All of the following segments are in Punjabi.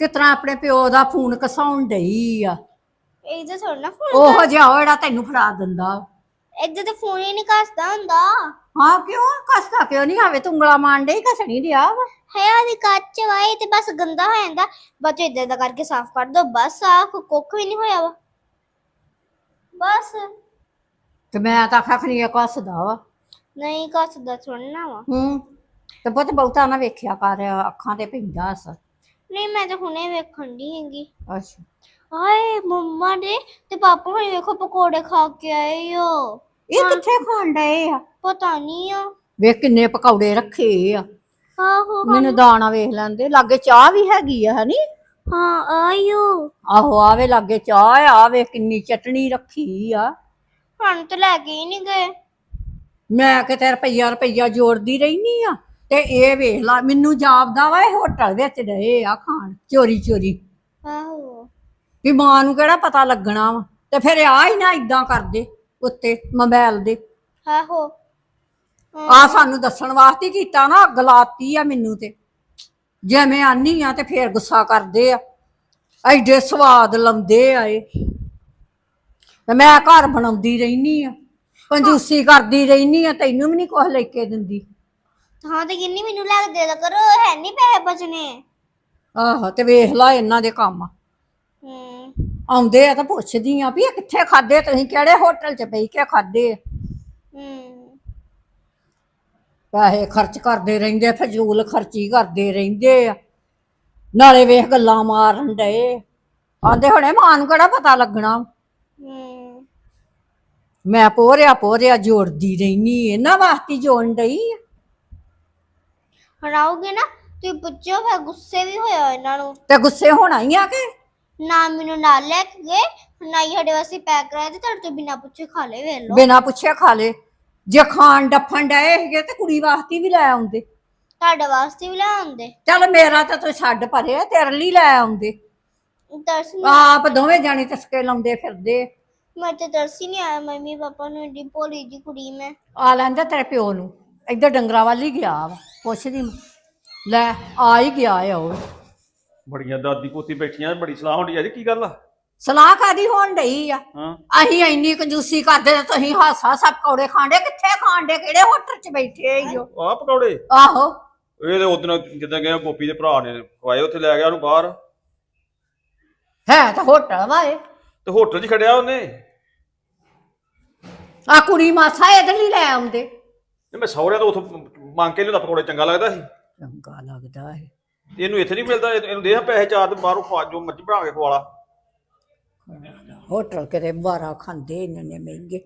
ਕਿਤਨਾ ਆਪਣੇ ਪਿਓ ਦਾ ਫੋਨ ਕਸਾਉਣ ਡਈ ਆ? ਇਹਦੇ ਥੋੜਾ ਨਾ ਫੋਨ ਉਹ ਜਿਹਾ ਉਹ ਜਿਹੜਾ ਤੈਨੂੰ ਫੜਾ ਦਿੰਦਾ। ਇਹਦੇ ਤੇ ਫੋਨ ਹੀ ਨਹੀਂ ਕੱਸਦਾ ਹੁੰਦਾ। ਹਾਂ ਕਿਉਂ? ਕਸਦਾ ਕਿਉਂ ਨਹੀਂ? ਆਵੇ ਤੂੰ ਉਂਗਲਾ ਮਾਰਨ ਡਈ ਕਸਣੀ ਦਿਆ ਵਾ। ਹੈ ਆਦੀ ਕੱਚ ਵਾਏ ਤੇ ਬਸ ਗੰਦਾ ਹੋ ਜਾਂਦਾ। ਬਸ ਇਦਾਂ ਦਾ ਕਰਕੇ ਸਾਫ਼ ਕਰ ਦੋ ਬਸ ਆ ਕੁੱਖ ਵੀ ਨਹੀਂ ਹੋਇਆ ਵਾ। ਬਸ। ਤੇ ਮੈਂ ਤਾਂ ਖਖਣੀ ਕਸਦਾ ਵਾ। ਨਹੀਂ ਕੱਸਦਾ ਥੋੜਾ ਵਾ। ਹੂੰ ਤੇ ਬਹੁਤ ਬਹੁਤਾ ਨਾ ਵੇਖਿਆ ਕਰ ਅੱਖਾਂ ਤੇ ਪੈਂਦਾ ਅਸਰ। ਨਹੀਂ ਮੈਂ ਤਾਂ ਹੁਣੇ ਵੇਖਣ ਦੀ ਹੈਗੀ। ਅੱਛਾ। ਹਾਏ ਮੰਮਾ ਦੇ ਤੇ ਪਾਪਾ ਹੁਣੇ ਵੇਖੋ ਪਕੌੜੇ ਖਾ ਕੇ ਆਏ ਹੋ ਇਹ ਕਿੱਥੇ ਖਾਣ ਡਏ ਆ? ਪਤਾ ਨਹੀਂ ਆ। ਵੇਖ ਕਿੰਨੇ ਪਕੌੜੇ ਰੱਖੇ ਆ। ਆਹੋ ਮੈਨੂੰ ਦਾਣਾ ਵੇਖ ਲੈਂਦੇ ਲਾਗੇ ਚਾਹ ਵੀ ਹੈਗੀ ਆ ਹਨੀ ਹਾਂ ਆਇਓ। ਆਹੋ ਆਵੇ ਲਾਗੇ ਚਾਹ ਆ ਆਵੇ ਕਿੰਨੀ ਚਟਣੀ ਰੱਖੀ ਆ। ਹੁਣ ਤਾਂ ਲੈ ਕੇ ਹੀ ਨਹੀਂ ਗਏ। ਮੈਂ ਕਿਤੇ ਰੁਪਈਆ ਰੁਪਈਆ ਜੋੜਦੀ ਰਹਿਨੀ ਆ। ਤੇ ਇਹ ਵੇਖ ਲਾ ਮੈਨੂੰ ਜਾਪਦਾ ਵਾ ਇਹ ਹੋਟਲ ਵਿੱਚ ਡਏ ਆ ਖਾਣ ਚੋਰੀ ਚੋਰੀ। ਆਹੋ। ਵੀ ਮਾਂ ਨੂੰ ਕਿਹੜਾ ਪਤਾ ਲੱਗਣਾ ਵਾ? ਤੇ ਫਿਰ ਆ ਹੀ ਨਾ ਇਦਾਂ ਕਰਦੇ ਉੱਤੇ ਮੋਬਾਈਲ ਦੇ। ਆਹੋ। ਆ ਸਾਨੂੰ ਦੱਸਣ ਵਾਸਤੇ ਕੀਤਾ ਨਾ ਅੱਗ ਲਾਤੀ ਆ ਮੈਨੂੰ ਤੇ। ਜੇ ਮੈਂ ਆਨੀ ਆ ਤੇ ਫੇਰ ਗੁੱਸਾ ਕਰਦੇ ਆ। ਐਡੇ ਸਵਾਦ ਲਾਉਂਦੇ ਆ ਇਹ। ਤੇ ਮੈਂ ਘਰ ਬਣਾਉਂਦੀ ਰਹਿਨੀ ਆ। ਕੰਜੂਸੀ ਕਰਦੀ ਰਹਿਨੀ ਆ ਤੈਨੂੰ ਵੀ ਨਹੀਂ ਕੁਝ ਲੈ ਕੇ ਦਿੰਦੀ। ਹਾਂ ਤੇ ਕਿੰਨੀ ਮੈਨੂੰ ਲੱਗ ਦੇ ਦਾ ਕਰੋ ਹੈ ਨਹੀਂ ਪੈਸੇ ਬਚਨੇ ਆਹੋ ਤੇ ਵੇਖ ਲਾ ਇਹਨਾਂ ਦੇ ਕੰਮ। ਹੂੰ। ਆਉਂਦੇ ਆ ਤਾਂ ਪੁੱਛਦੀ ਆ ਵੀ ਇਹ ਕਿੱਥੇ ਖਾਦੇ ਤੁਸੀਂ ਕਿਹੜੇ ਹੋਟਲ 'ਚ ਬਈ ਕੇ ਖਾਦੇ? ਹੂੰ। ਪੈਸੇ ਖਰਚ ਕਰਦੇ ਰਹਿੰਦੇ ਫਜ਼ੂਲ ਖਰਚੀ ਕਰਦੇ ਰਹਿੰਦੇ ਆ। ਨਾਲੇ ਵੇਖ ਗੱਲਾਂ ਮਾਰਨ ਡਏ। ਆਂਦੇ ਹੁਣੇ ਮਾਂ ਨੂੰ ਕਿਹੜਾ ਪਤਾ ਲੱਗਣਾ? ਹੂੰ। ਮੈਂ ਪੋਰਿਆ ਪੋਰਿਆ ਜੋੜਦੀ ਰਹਿਨੀ ਇਹਨਾਂ ਵਾਸਤੇ ਜੋੜਨ ਡਈ ਆ। ਹੁਣ ਆਓਗੇ ਨਾ ਤੁਸੀਂ ਪੁੱਛੋ ਫਿਰ ਗੁੱਸੇ ਵੀ ਹੋਇਆ ਇਹਨਾਂ ਨੂੰ। ਤੇ ਗੁੱਸੇ ਹੋਣਾ ਹੀ ਆ ਕਿ? ਨਾ ਮੈਨੂੰ ਨਾਲ ਲੈ ਕੇ ਗਏ ਨਾ ਹੀ ਸਾਡੇ ਵਾਸਤੇ ਪੈਕ ਕਰਾਇਆ ਤੇ ਤੁਹਾਡੇ ਤੋਂ ਬਿਨਾ ਪੁੱਛੇ ਖਾ ਲਏ ਵੇਖ ਲਓ। ਬਿਨਾ ਪੁੱਛੇ ਖਾ ਲੇ ਜੇ ਖਾਣ ਡੱਫਣ ਡਏ ਹੈਗੇ ਤੇ ਕੁੜੀ ਵਾਸਤੇ ਵੀ ਲੈ ਆਉਂਦੇ। ਤੁਹਾਡੇ ਵਾਸਤੇ ਵੀ ਲੈ ਆਉਂਦੇ। ਚੱਲ ਮੇਰਾ ਤਾਂ ਤੂੰ ਛੱਡ ਪਰੇ ਤੇਰੇ ਲਈ ਲੈ ਆਉਂਦੇ। ਤਰਸ ਆਪ ਦੋਵੇਂ ਜਾਣੇ ਤਸਕੇ ਲਾਉਂਦੇ ਫਿਰਦੇ। ਮੈਂ ਤੇ ਤਰਸ ਹੀ ਨਹੀਂ ਆਇਆ ਮੰਮੀ ਪਾਪਾ ਨੂੰ ਏਡੀ ਭੋਲੀ ਜੀ ਕੁੜੀ ਮੈਂ। ਆ ਲੈਂਦਾ ਤੇਰੇ ਪਿਓ ਨੂੰ। ਇੱਧਰ ਡੰਗਰਾਂ ਵੱਲ ਹੀ ਗਿਆ ਵਾ ਪੁੱਛਦੀ ਮੈਂ। ਲੈ ਆ ਹੀ ਗਿਆ ਆ ਉਹ। ਬੜੀਆਂ ਦਾਦੀ ਪੋਤੀ ਬੈਠੀਆਂ ਬੜੀ ਸਲਾਹ ਹੁੰਦੀ ਆ ਜੀ ਕੀ ਗੱਲ ਆ? ਸਲਾਹ ਕਾਦੀ ਹੋਣ ਡਈ ਆ? ਹਾਂ। ਅਸੀਂ ਇੰਨੀ ਕੰਜੂਸੀ ਕਰਦੇ ਤੇ ਤੁਸੀਂ ਹਾਸਾ ਸਭ ਕੌੜੇ ਖਾਂਡੇ ਕਿੱਥੇ ਖਾਂਡੇ ਕਿਹੜੇ ਹੋਟਲ 'ਚ ਬੈਠੇ ਈਓ ਆਹ ਪਕੌੜੇ? ਆਹੋ। ਇਹ ਤੇ ਉਦੋਂ ਜਿੱਦਾਂ ਗਏ ਗੋਪੀ ਦੇ ਭਰਾ ਨੇ ਖਵਾਏ ਉੱਥੇ ਲੈ ਗਿਆ ਉਹਨੂੰ ਬਾਹਰ। ਹੈ ਤਾਂ ਹੋਟਲ ਵਾ ਇਹ। ਤੇ ਹੋਟਲ 'ਚ ਖੜਿਆ ਉਹਨੇ। ਆ ਕੁੜੀ ਮਾਸਾ ਇਹਦੇ ਲਈ ਲੈ ਆਉਂਦੇ। ਤੇ ਮੈਂ ਸਹੁਰਿਆਂ ਤੋਂ ਉੱਥੋਂ ਮੰਗ ਕੇ ਲਿਆਉਂਦਾ ਪਕੌੜੇ ਚੰਗਾ ਲੱਗਦਾ ਸੀ। ਚੰਗਾ ਲੱਗਦਾ ਹੈ ਇਹਨੂੰ ਇੱਥੇ ਨਹੀਂ ਮਿਲਦਾ ਇਹ- ਇਹਨੂੰ ਦੇ ਆ ਪੈਸੇ ਚਾਰ ਤੇ ਬਾਹਰੋਂ ਖਵਾ ਜੋ ਮਰਜ਼ੀ ਬਣਾ ਕੇ ਖਵਾਲਾ ਹੋਟਲ ਕਿਤੇ ਬਾਰਾ ਖਾਂਦੇ ਇਹਨਾਂ ਨੇ ਮਹਿੰਗੇ।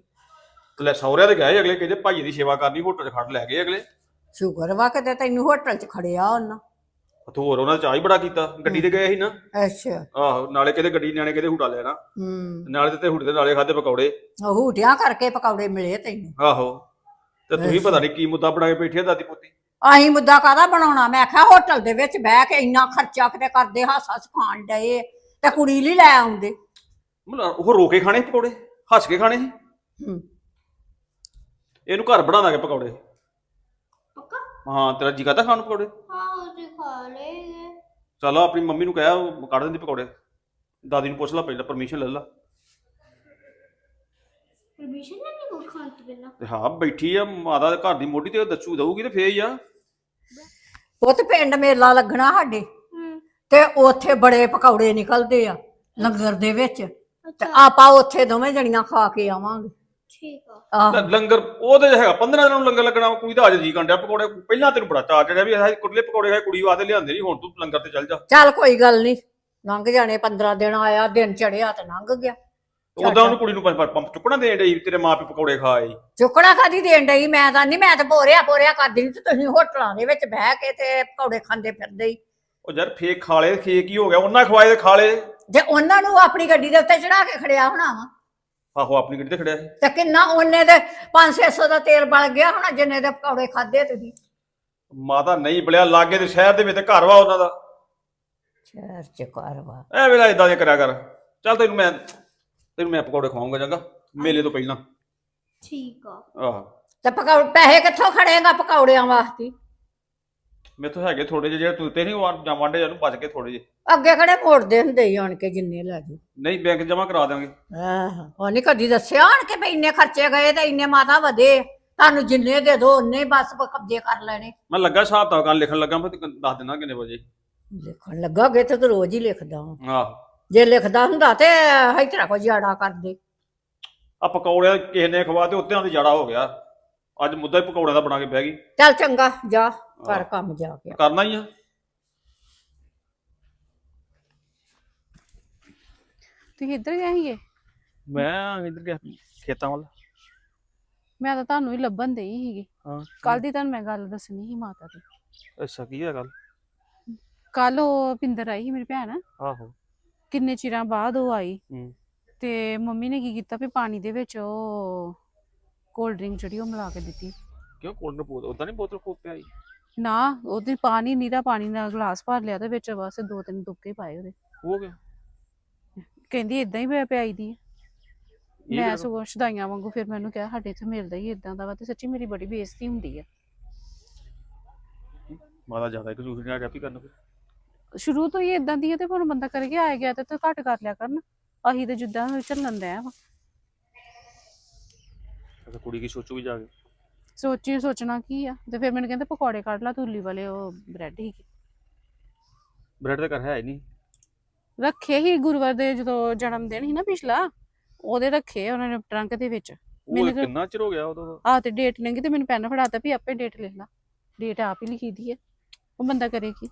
ਤੇ ਲੈ ਸਹੁਰਿਆਂ ਦੇ ਗਏ ਅਗਲੇ ਕਹਿੰਦੇ ਭਾਈ ਦੀ ਸੇਵਾ ਕਰਨੀ ਹੋਟਲ 'ਚ ਖੜ ਲੈ ਗਏ ਅਗਲੇ। ਸ਼ੁਕਰ ਵਾ ਕਿਤੇ ਤੈਨੂੰ ਹੋਟਲ 'ਚ ਖੜਿਆ ਉਹਨਾਂ। ਉੱਥੇ ਹੋਰ ਉਹਨਾਂ ਨੇ ਚਾਹ ਹੀ ਬੜਾ ਕੀਤਾ ਗੱਡੀ ਤੇ ਗਏ ਸੀ ਨਾ। ਅੱਛਾ। ਆਹੋ ਨਾਲੇ ਕਿਤੇ ਗੱਡੀ ਨਿਆਣੇ ਕਿਤੇ ਹੁਟਾ ਲੈਣਾ। ਹੂੰ। ਨਾਲੇ ਤੇ- ਹੁਟੇ ਦੇ ਨਾਲੇ ਖਾਦੇ ਪਕੌੜੇ। ਉਹ ਹੂਟਿਆਂ ਕਰਕੇ ਪਕੌੜੇ ਮਿਲੇ ਤੈਨੂੰ। ਆਹੋ। ਤੇ ਤੁਸੀਂ ਪਤਾ ਨਹੀਂ ਕੀ ਮੁੱਦਾ ਬਣਾ ਕੇ ਬੈਠੇ ਆ ਦਾਦੀ ਪੋਤੀ? ਅਸੀਂ ਮੁੱਦਾ ਕਾਹਦਾ ਬਣਾਉਣਾ? ਮੈਂ ਕਿਹਾ ਹੋਟਲ ਦੇ ਵਿੱਚ ਬਹਿ ਕੇ ਇੰਨਾ ਖਰਚਾ ਕਿਤੇ ਕਰਦੇ ਹਾਸਾ ਖਾਣ ਡਏ। ਤੇ ਕੁੜੀ ਲਈ ਲੈ ਆਉਂਦੇ। ਮਤਲਬ ਉਹ ਰੋ ਕੇ ਖਾਣੇ ਸੀ ਪਕੌੜੇ? ਹੱਸ ਕੇ ਖਾਣੇ ਸੀ? ਹੂੰ। ਇਹਨੂੰ ਘਰ ਬਣਾ ਦਾਂਗੇ ਪਕੌੜੇ। ਪੱਕਾ? ਹਾਂ ਤੇਰਾ ਜੀ ਕਰਦਾ ਖਾਣ ਨੂੰ ਪਕੌੜੇ? ਹਾਂ ਉਹ ਤੇ ਖਾ ਲਏਗੇ ਚੱਲ ਆਪਣੀ ਮੰਮੀ ਨੂੰ ਕਹਿਆ ਉਹ ਕੱਢ ਦਿੰਦੀ ਪਕੌੜੇ। ਦਾਦੀ ਨੂੰ ਪੁੱਛ ਲੈ ਪਹਿਲਾਂ ਪਰਮਿਸ਼ਨ ਲੈ ਲਾ। ਪਰਮਿਸ਼ਨ ਖਾਣ ਤੋਂ ਤੇ ਹਾਂ ਬੈਠੀ ਆ ਮਾਤਾ ਦੇ ਘਰ ਦੀ ਮੋਢੀ ਤੇ ਉਹ ਦੱਸੂ ਦਊਗੀ ਤੇ ਫੇਰ ਹੀ ਆ। ਉਹ ਤੇ ਪਿੰਡ ਮੇਲਾ ਲੱਗਣਾ ਸਾਡੇ। ਹੂੰ। ਤੇ ਉੱਥੇ ਬੜੇ ਪਕੌੜੇ ਨਿਕਲਦੇ ਆ ਲੰਗਰ ਦੇ ਵਿੱਚ। ਤੇ ਅੱਛਾ। ਆਪਾਂ ਉੱਥੇ ਦੋਵੇਂ ਜਣੀਆਂ ਖਾ ਕੇ ਆਵਾਂਗੇ। ਠੀਕ ਆ। ਆਹ। ਤੇ ਲੰਗਰ ਉਹਦੇ ਹੈਗਾ 15 ਦਿਨਾਂ ਨੂੰ ਲੰਗਰ ਲੱਗਣਾ ਕੁੜੀ ਦਾ ਅੱਜ ਜੀ ਕੰਡਿਆ ਪਕੌੜੇ ਪਹਿਲਾਂ ਤੈਨੂੰ ਬੜਾ ਚਾਅ ਚੜਿਆ ਵੀ ਅਸੀਂ ਕੁੜਲੇ ਪਕੌੜੇ ਖਾਏ ਕੁੜੀ ਵਾਸਤੇ ਲਿਆਂਦੇ ਨਹੀਂ ਹੁਣ ਤੂੰ ਲੰਗਰ ਤੇ ਚੱਲ ਜਾ। ਚੱਲ ਕੋਈ ਗੱਲ ਨਹੀਂ ਲੰਘ ਜਾਣੇ 15 ਦਿਨ ਆਇਆ ਦਿਨ ਚੜਿਆ ਤੇ ਲੰਘ ਗਿਆ। ਉਦਾਂ ਉਹਨੂੰ ਕੁੜੀ ਨੂੰ ਪੰਪ ਪੰਪ ਚੁੱਕਣਾ ਦੇਣ ਡਈ ਤੇਰੇ ਮਾਪੇ ਪਕੌੜੇ ਖਾਏ। ਚੁੱਕਣਾ ਕਾਦੀ ਦੇਣ ਡਈ? ਮੈਂ ਤਾਂ ਨਹੀਂ ਮੈਂ ਤਾਂ ਬੋਰਿਆ ਬੋਰਿਆ ਕਰਦੀ ਨਹੀਂ ਤੇ ਤੁਸੀਂ ਹੋਟਲਾਂ ਦੇ ਵਿੱਚ ਬਹਿ ਕੇ ਤੇ ਪਕੌੜੇ ਖਾਂਦੇ ਫਿਰਦੇ ਹੀ ਉਹ ਯਾਰ ਫੇਕ ਖਾ ਲਏ ਫੇਕ ਹੀ ਹੋ ਗਿਆ? ਉਹਨਾਂ ਖਵਾਏ ਤੇ ਖਾ ਲਏ। ਜੇ ਉਹਨਾਂ ਨੂੰ ਆਪਣੀ ਗੱਡੀ ਦੇ ਉੱਤੇ ਚੜਾ ਕੇ ਖੜਿਆ ਹੋਣਾ ਵਾ। ਆਹੋ ਆਪਣੀ ਗੱਡੀ ਤੇ ਖੜਿਆ ਸੀ। ਤੇ ਕਿੰਨਾ ਉਹਨੇ ਦੇ 5-600 ਦਾ ਤੇਲ ਬਲ ਗਿਆ ਹੋਣਾ ਜਿੰਨੇ ਦੇ ਪਕੌੜੇ ਖਾਦੇ ਤੁਸੀਂ। ਮਾਤਾ ਨਹੀਂ ਬਲਿਆ ਲਾਗੇ ਦੇ ਸ਼ਹਿਰ ਦੇ ਵਿੱਚ ਤੇ ਘਰ ਵਾ ਉਹਨਾਂ ਦਾ। ਸ਼ਹਿਰ ਚ ਕਰਵਾ ਐ ਵੇਲਾ ਇਦਾਂ ਦੇ ਕਰਿਆ ਕਰ। ਚੱਲ ਤੈਨੂੰ ਮੈਂ ਤੈਨੂੰ ਮੈਂ ਪਕੌੜੇ ਖਵਾਉਂਗਾ ਚੰਗਾ ਮੇਲੇ ਤੋਂ ਪਹਿਲਾਂ। ਠੀਕ ਆ। ਆਹ। ਤੇ ਪਕੌੜੇ ਪੈਸੇ ਕਿੱਥੋਂ ਖੜੇਗਾ ਪਕੌੜਿਆਂ ਵਾਸਤੇ? ਮੇਥੋਂ ਹੈਗੇ ਥੋੜੇ ਜਿਹੇ ਜਿਹੜੇ ਤੁੱਤੇ ਨਹੀਂ ਉਹ ਜਾਂ ਵਾਂਡੇ ਜਾਨੂੰ ਬਚ ਕੇ ਥੋੜੇ ਜਿਹੇ। ਅੱਗੇ ਕਿਹੜੇ ਮੋੜਦੇ ਹੁੰਦੇ ਸੀ ਆਣ ਕੇ ਜਿੰਨੇ ਲੈ ਜਾਓ। ਨਹੀਂ ਬੈਂਕ ਜਮਾ ਕਰਾ ਦਾਂਗੇ ਆਹ ਉਹ ਨਹੀਂ ਕਦੀ ਦੱਸਿਆ ਆਣ ਕੇ ਵੀ ਇੰਨੇ ਖਰਚੇ ਗਏ ਤੇ ਇੰਨੇ ਮਾਤਾ ਵਧੇ। ਤੁਹਾਨੂੰ ਜਿੰਨੇ ਦੇ ਦੋ ਉਹਨੇ ਹੀ ਬਸ ਕਬਜ਼ੇ ਕਰ ਲੈਣੇ। ਮੈਂ ਲੱਗਾ ਹਿਸਾਬ ਤਾਂ ਗੱਲ ਲਿਖਣ ਲੱਗਾ ਮੈਂ ਤੇ ਦੱਸ ਦਿਨਾ ਕਿੰਨੇ ਵਜੇ। ਲਿਖਣ ਲੱਗਾਗੇ ਤੇ ਤੂੰ ਰੋਜ਼ ਹੀ ਲਿਖਦਾ। ਵਾਂ। ਆਹ। ਜੇ ਲਿਖਦਾ ਹੁੰਦਾ ਤੇ ਇਸ ਤਰ੍ਹਾਂ ਕੋ ਜਿਆੜਾ ਕਰਦੇ। ਆ ਪਕੌੜਿਆਂ ਕਿਸੇ ਨੇ ਖਵਾ ਤੇ ਉੱਤੇ ਆਂਦੇ ਜੜਾ ਹੋ ਗਿਆ। ਅੱਜ ਮੁੱਦਾ ਹੀ ਪਕੌੜਿਆਂ ਦਾ ਬਣਾ ਕੇ ਬਹਿ ਗਈ। ਚੱਲ ਚੰਗਾ ਜਾ ਕਰ ਕੰਮ ਜਾ ਕੇ ਕਰਨਾ ਹੀ ਆ। ਤੁਸੀਂ ਇੱਧਰ ਗਏ ਸੀਗੇ? ਮੈਂ ਇੱਧਰ ਗਿਆ ਖੇਤਾਂ ਵੱਲ। ਮੈਂ ਤਾਂ ਤੁਹਾਨੂੰ ਹੀ ਲੱਭਣ ਦੇਈ ਸੀਗੀ। ਹਾਂ। ਕੱਲ ਦੀ ਤੁਹਾਨੂੰ ਮੈਂ ਗੱਲ ਦੱਸਣੀ ਸੀ ਮਾਤਾ ਦੀ। ਅੱਛਾ ਕੀ ਹੈ ਗੱਲ ਕੱਲ ਉਹ ਪਿੰਦਰ ਆਈ ਸੀ ਮੇਰੀ ਭੈਣ। ਆਹੋ। ਕਿੰਨੇ ਚਿਰਾਂ ਬਾਅਦ ਉਹ ਆਈ। ਹੂੰ। ਤੇ ਮੰਮੀ ਨੇ ਕੀ ਕੀਤਾ ਵੀ ਪਾਣੀ ਦੇ ਵਿੱਚ ਉਹ ਕੋਲਡ ਡਰਿੰਕ ਜਿਹੜੀ ਉਹ ਮਿਲਾ ਕੇ ਦਿੱਤੀ। ਕਿਉਂ ਕੋਲਡ ਨੂੰ ਬੋਤਲ ਉਦਾਂ ਨਹੀਂ ਬੋਤਲ ਖੋਪ ਪਿਆਈ ਨਾ ਉਹਦੇ ਪਾਣੀ ਨੀਰਾ ਪਾਣੀ ਦਾ ਗਲਾਸ ਭਰ ਲਿਆ ਤੇ ਵਿੱਚ ਬਸ ਦੋ ਤਿੰਨ ਤੁਪਕੇ ਪਾਏ ਉਹਦੇ। ਹੋ ਗਿਆ ਕਹਿੰਦੀ ਇਦਾਂ ਹੀ ਪਿਆ ਪਿਆਈ ਦੀ ਆ। ਮੈਂ ਸਗੋਂ ਸ਼ਦਾਈਆਂ ਵਾਂਗੂ ਫਿਰ ਮੈਨੂੰ ਕਿਹਾ ਸਾਡੇ ਇੱਥੇ ਮਿਲਦਾ ਹੀ ਇਦਾਂ ਦਾ ਵਾ ਤੇ ਸੱਚੀ ਮੇਰੀ ਬੜੀ ਬੇਇੱਜ਼ਤੀ ਹੁੰਦੀ ਆ। ਮਾਤਾ ਜ਼ਿਆਦਾ ਦੂਸਰੇ ਨਾਲ ਕਾਪੀ ਕਰਨ ਫਿਰ ਸ਼ੁਰੂ ਤੋਂ ਹੀ ਇਦਾਂ ਦੀ ਹੈ ਤੇ ਹੁਣ ਬੰਦਾ ਕਰ ਗਿਆ ਆ ਗਿਆ ਤੇ ਤੂੰ ਘੱਟ ਕਰ ਲਿਆ ਕਰਨ ਅਸੀਂ ਤੇ ਜਿੱਦਾਂ ਚੱਲਣ ਵਾ। ਅੱਛਾ ਕੁੜੀ ਕੀ ਸੋਚੂਗੀ ਜਾ ਕੇ? ਸੋਚੀ ਸੋਚਣਾ ਕੀ ਆ? ਤੇ ਫਿਰ ਮੈਨੂੰ ਕਹਿੰਦੇ ਪਕੌੜੇ ਕੱਢ ਲਾ ਤੁਰਲੀ ਵਾਲੇ ਉਹ ਬ੍ਰੈਡ ਹੀ ਬ੍ਰੈਡ ਤੇ ਕਰ ਹੈ ਨਹੀਂ। ਰੱਖੇ ਹੀ ਗੁਰੂਵਾਰ ਦੇ ਜਦੋਂ ਜਨਮ ਦਿਨ ਸੀ ਨਾ ਪਿਛਲਾ ਉਹਦੇ ਰੱਖੇ ਉਹਨਾਂ ਨੇ ਟਰੰਕ ਦੇ ਵਿੱਚ। ਉਹ ਮੈਨੂੰ ਕਿੰਨਾ ਚਿਰ ਹੋ ਗਿਆ ਉਦੋਂ ਦਾ? ਆ ਤੇ ਡੇਟ ਲੰਗੀ ਤੇ ਮੈਨੂੰ ਪੈਨ ਫੜਾਤਾ ਵੀ ਆਪੇ ਡੇਟ ਲਿਖ ਲਾ। ਡੇਟ ਆਪ ਹੀ ਲਿਖੀ ਦੀ ਹੈ ਉਹ ਬੰਦਾ ਕਰੇ ਕੀ?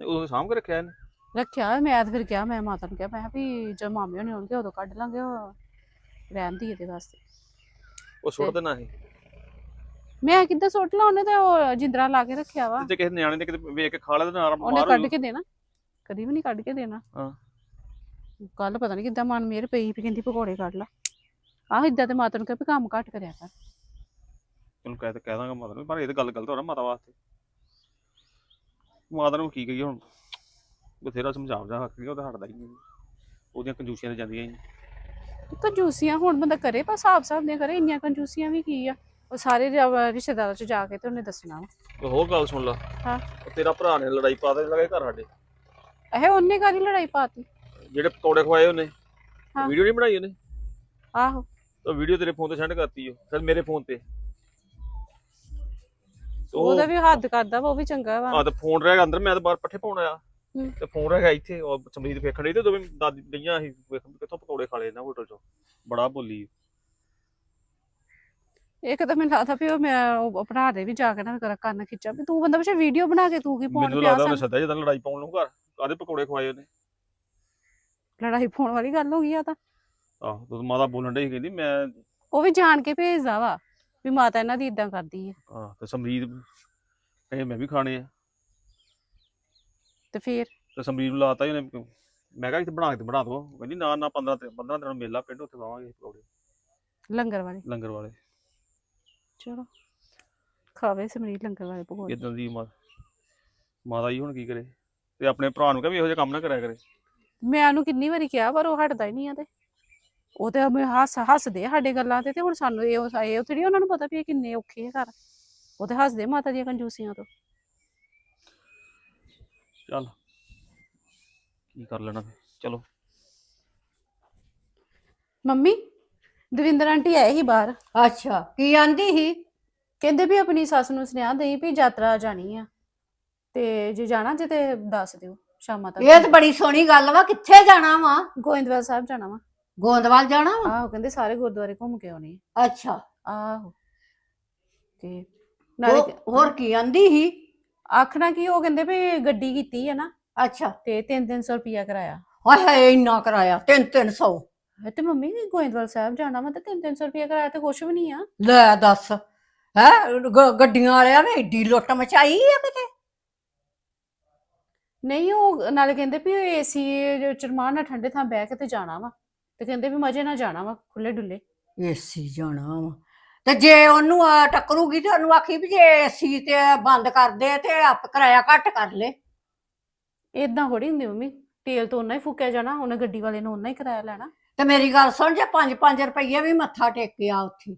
ਤੇ ਉਦੋਂ ਸਾਂਭ ਕੇ ਰੱਖਿਆ ਇਹਨੇ। ਰੱਖਿਆ ਮੈਂ ਤਾਂ ਫਿਰ ਕਿਹਾ ਮੈਂ ਮਾਤਾ ਨੂੰ ਕਿਹਾ ਮੈਂ ਕਿਹਾ ਵੀ ਜਦ ਮਾਮੇ ਹੋਣੇ ਆਉਣਗੇ ਉਦੋਂ ਕੱਢ ਲਾਂਗੇ ਉਹ ਰਹਿਣ ਦੀ ਇਹਦੇ ਵਾਸਤੇ। ਉਹ ਸੁੱਟ ਦੇਣਾ ਸੀ। ਮੈਂ ਕਿੱਦਾਂ ਸੁੱਟ ਲਾ ਉਹਨੇ ਤੇ ਉਹ ਜਿੰਦਰਾ ਲਾ ਕੇ ਰੱਖਿਆ ਵਾ। ਤੇ ਕਿਸੇ ਨਿਆਣੇ ਨੇ ਕਿਤੇ ਵੇਖ ਕੇ ਖਾ ਲਿਆ ਤੇ ਨਾਰ ਉਹਨੇ ਮਾਰ ਕੱਢ ਕੇ ਦੇਣਾ। ਕਦੀ ਵੀ ਨਹੀਂ ਕੱਢ ਕੇ ਦੇਣਾ। ਹਾਂ। ਕੱਲ ਪਤਾ ਨਹੀਂ ਕਿੱਦਾਂ ਮਨ ਮੇਰ ਪਈ ਵੀ ਕਹਿੰਦੀ ਪਕੌੜੇ ਕੱਢ ਲਾ। ਆਹ ਇਦਾਂ ਤੇ ਮਾਤਾ ਨੂੰ ਕਿਹਾ ਵੀ ਕੰਮ ਘੱਟ ਕਰਿਆ ਕਰ। ਤੈਨੂੰ ਕਹਿ ਤੇ ਕਹਿ ਦਾਂਗਾ ਮਾਤਾ ਨੂੰ ਪਰ ਇਹ ਤਾਂ ਗੱਲ ਗਲਤ ਹੋ ਨਾ ਮਾਤਾ ਵਾਸਤੇ। ਮਾਤਾ ਨੂੰ ਕੀ ਕਹੀਏ ਹੁਣ? ਬਥੇਰਾ ਸਮਝਾ ਜਾ ਹੱਕ ਗਿਆ ਉਹ ਤਾਂ ਹਟਦਾ ਹੀ ਨਹੀਂ। ਉਹਦੀਆਂ ਕੰਜੂਸੀਆਂ ਤੇ ਜਾਂਦੀਆਂ ਹੀ ਨਹੀਂ। ਕੰਜੂਸੀਆਂ ਹੁਣ ਬੰਦਾ ਕਰੇ ਪਰ ਹਿਸਾਬ ਹਿਸਾਬ ਦੀਆਂ ਕਰੇ ਇੰਨੀਆਂ ਕੰਜੂਸੀਆਂ ਵੀ ਕੀ ਆ? ਉਹ ਸਾਰੇ ਰਿ- ਰਿਸ਼ਤੇਦਾਰਾਂ ਚ ਜਾ ਕੇ ਤੇ ਉਹਨੇ ਦੱਸਣਾ ਵਾ। ਤੇ ਹੋਰ ਗੱਲ ਸੁਣ ਲਾ। ਹਾਂ। ਉਹ ਤੇਰਾ ਭਰਾ ਨੇ ਲੜਾਈ ਪਾ ਦੇ ਲਗੇ ਘਰ ਸਾਡੇ। ਇਹ ਉਹਨੇ ਕਾਹਦੀ ਲੜਾਈ ਪਾਤੀ? ਜਿਹੜੇ ਪਕੌੜੇ ਖਵਾਏ ਉਹਨੇ। ਹਾਂ। ਵੀਡੀਓ ਨਹੀਂ ਬਣਾਈ ਉਹਨੇ? ਆਹੋ। ਉਹ ਵੀਡੀਓ ਤੇਰੇ ਫੋਨ ਤੇ ਸੈਂਡ ਕਰਤੀ ਉਹ। ਫਿਰ ਮੇਰੇ ਫੋਨ ਤੇ ਤੇ। ਉਹਦਾ ਵੀ ਹੱਦ ਕਰਦਾ ਵਾ ਉਹ ਵੀ ਚੰਗਾ ਵਾ। ਆ ਤੇ ਫੋਨ ਰਹਿ ਗਿਆ ਅੰਦਰ ਮੈਂ ਤਾਂ ਬਾਹਰ ਪੱਠੇ ਪਾਉਣ ਆਇਆ। ਹੂੰ। ਤੇ ਫੋਨ ਰਹਿ ਗਿਆ ਇੱਥੇ ਉਹ ਸਮਰੀਤ ਵੇਖਣ ਡਈ ਤੇ ਦੋਵੇਂ ਦਾਦੀ ਗਈਆਂ ਸੀ ਵੇਖਣ ਵੀ ਕਿੱਥੋਂ ਪਕੌੜੇ ਖਾ ਲਏ ਨਾ ਹੋਟਲ ਚੋਂ। ਬੜਾ ਬੋਲੀ। ਇੱਕ ਤਾਂ ਮੈਨੂੰ ਲੱਗਦਾ ਵੀ ਉਹ ਮੈਂ ਉਹ ਭਰਾ ਦੇ ਵੀ ਜਾ ਕੇ ਨਾ ਕਰ ਕੰਨ ਖਿੱਚਾ ਵੀ ਤੂੰ ਬੰਦਾ ਪਿੱਛੇ ਵੀਡੀਓ ਬਣਾ ਕੇ ਤੂੰ ਕੀ ਪਾਉਣ ਮੈਨੂੰ ਪਿਆ ਲੱਗਦਾ ਉਹਨੇ ਸਾਨੂੰ? ਸੱਦਾ ਜਦੋਂ ਲੜਾਈ ਪਾਉਣ ਨੂੰ ਘਰ ਕਾਦੇ ਪਕੌੜੇ ਖਵਾਏ ਉਹਨੇ? ਲੜਾਈ ਪਾਉਣ ਵਾਲੀ ਗੱਲ ਹੋ ਗਈ ਆ ਤਾਂ। ਆਹ ਤੂੰ ਮਾਤਾ ਬੋਲਣ ਡਈ ਸੀ ਕਹਿੰਦੀ ਮੈਂ ਉਹ ਵੀ ਜਾਣ ਕੇ ਭੇਜਦਾ ਵਾ। ਵੀ ਮਾਤਾ ਇਹਨਾਂ ਦੀ ਇਦਾਂ ਕਰਦੀ ਆ। ਆਹ ਤੇ ਸਮਰੀਤ ਕਹੇ ਮੈਂ ਵੀ ਖਾਣੇ ਆ। ਤੇ ਫੇਰ? ਤੇ ਸਮਰੀਤ ਨੂੰ ਲਾਤਾ ਹੀ ਉਹਨੇ ਮੈਂ ਕਿਹਾ ਇੱਥੇ ਬਣਾ ਕੇ ਤੇ ਬਣਾ ਦੋ ਕਹਿੰਦੀ ਨਾ ਨਾ 15 ਤੇ 15 ਦਿਨ ਮੇਲਾ ਪਿੰਡ ਉੱਥੇ ਖਾਵਾਂਗੇ ਪਕੌੜੇ। ਲੰਗਰ ਵਾਲੇ? ਲੰਗਰ ਵਾਲੇ। ਚਲੋ ਖਾਵੇ ਸਮਰੀਤ ਲੰਗਰ ਵਾਲੇ ਪਕੌੜੇ। ਇਦਾਂ ਦੀ ਮਾ- ਮਾਤਾ ਜੀ ਹੁਣ ਕੀ ਕਰੇ? ਤੇ ਆਪਣੇ ਭਰਾ ਨੂੰ ਕਹੇ ਵੀ ਇਹੋ ਜਿਹਾ ਕੰਮ ਨਾ ਕਰਿਆ ਕਰੇ। ਮੈਂ ਉਹਨੂੰ ਕਿੰਨੀ ਵਾਰੀ ਕਿਹਾ ਪਰ ਉਹ ਹਟਦਾ ਹੀ ਨਹੀਂ ਆ ਤੇ। ਉਹ ਤੇ ਮੈਂ ਹੱਸ ਹੱਸਦੇ ਆ ਸਾਡੇ ਗੱਲਾਂ ਤੇ ਤੇ ਹੁਣ ਸਾਨੂੰ ਇਹ ਉਹ ਇਹ ਥੋੜੀ ਉਹਨਾਂ ਨੂੰ ਪਤਾ ਵੀ ਇਹ ਕਿੰਨੇ ਔਖੇ ਆ ਘਰ। ਉਹ ਤੇ ਹੱਸਦੇ ਮਾਤਾ ਦੀਆਂ ਕੰਜੂਸੀਆਂ ਤੋਂ। ਚੱਲ। ਕੀ ਕਰ ਲੈਣਾ ਫਿਰ? ਚਲੋ। ਮੰਮੀ ਦਵਿੰਦਰ ਆਂਟੀ ਆਏ ਸੀ ਬਾਹਰ। ਅੱਛਾ ਕੀ ਆਂਦੀ ਸੀ? ਕਹਿੰਦੇ ਵੀ ਆਪਣੀ ਸੱਸ ਨੂੰ ਸੁਨੇਹਾ ਦੇਈ ਵੀ ਯਾਤਰਾ ਜਾਣੀ ਆ। ਤੇ ਜੇ ਜਾਣਾ ਜੇ ਤੇ ਦੱਸ ਦਿਓ ਸ਼ਾਮਾਂ ਤੱਕ। ਇਹ ਤਾਂ ਬੜੀ ਸੋਹਣੀ ਗੱਲ ਵਾ ਕਿੱਥੇ ਜਾਣਾ ਵਾ? ਗੋਇੰਦਵਾਲ ਸਾਹਿਬ ਜਾਣਾ ਵਾ। ਗੋਂਦਵਾਲ ਜਾਣਾ ਵਾ? ਆਹੋ ਕਹਿੰਦੇ ਸਾਰੇ ਗੁਰਦੁਆਰੇ ਘੁੰਮ ਕੇ ਆਉਣੇ ਆ। ਅੱਛਾ। ਆਹੋ। ਤੇ ਨਾਲੇ ਹੋਰ- ਹੋਰ ਕੀ ਆਂਦੀ ਸੀ? ਆਖਣਾ ਕੀ ਉਹ ਕਹਿੰਦੇ ਵੀ ਗੱਡੀ ਕੀਤੀ ਆ ਨਾ। ਅੱਛਾ। ਤੇ 3-300 ਰੁਪਿਆ ਕਰਾਇਆ। ਹਾਏ ਹਾਏ ਇੰਨਾ ਕਰਾਇਆ 3-300 ਹੈ ਤੇ ਮੰਮੀ ਗੋਇੰਦਵਾਲ ਸਾਹਿਬ ਜਾਣਾ ਵਾ ਤੇ 3-300 ਰੁਪਿਆ ਕਰਾਇਆ ਤੇ ਕੁਛ ਵੀ ਨਹੀਂ ਆ। ਲੈ ਦੱਸ ਹੈ ਗੱਡੀਆਂ ਵਾਲਿਆਂ ਨੇ ਏਡੀ ਲੁੱਟ ਮਚਾਈ ਆ ਕਿਤੇ? ਨਹੀਂ ਉਹ ਨਾਲੇ ਕਹਿੰਦੇ ਵੀ ਏਸੀ ਚਰਮਾਨ ਨਾਲ ਠੰਡੇ ਥਾਂ ਬਹਿ ਕੇ ਤੇ ਜਾਣਾ ਵਾ। ਤੇ ਕਹਿੰਦੇ ਵੀ ਮਜ਼ੇ ਨਾਲ ਜਾਣਾ ਵਾ ਖੁੱਲੇ ਡੁੱਲੇ ਏਸੀ ਜਾਣਾ ਵਾ। ਤੇ ਜੇ ਉਹਨੂੰ ਆ, ਟੱਕਰੂਗੀ ਤੇ ਉਹਨੂੰ ਆਖੀ ਵੀ ਜੇ ਏਸੀ ਤੇ ਬੰਦ ਕਰ ਦੇ ਤੇ ਆਪ ਕਿਰਾਇਆ ਘੱਟ ਕਰ ਲੈ। ਇਦਾਂ ਥੋੜੀ ਹੁੰਦੀ ਮੰਮੀ ਤੇਲ ਤੋਂ ਉਹਨਾਂ ਹੀ ਫੂਕਿਆ ਜਾਣਾ ਉਹਨੇ ਗੱਡੀ ਵਾਲੇ ਨੂੰ ਉਹਨਾਂ ਹੀ ਕਿਰਾਇਆ ਲੈਣਾ। ਤੇ ਮੇਰੀ ਗੱਲ ਸੁਣ ਜੇ 5-5 ਰੁਪਏ ਵੀ ਮੱਥਾ ਟੇਕਿਆ ਉੱਥੇ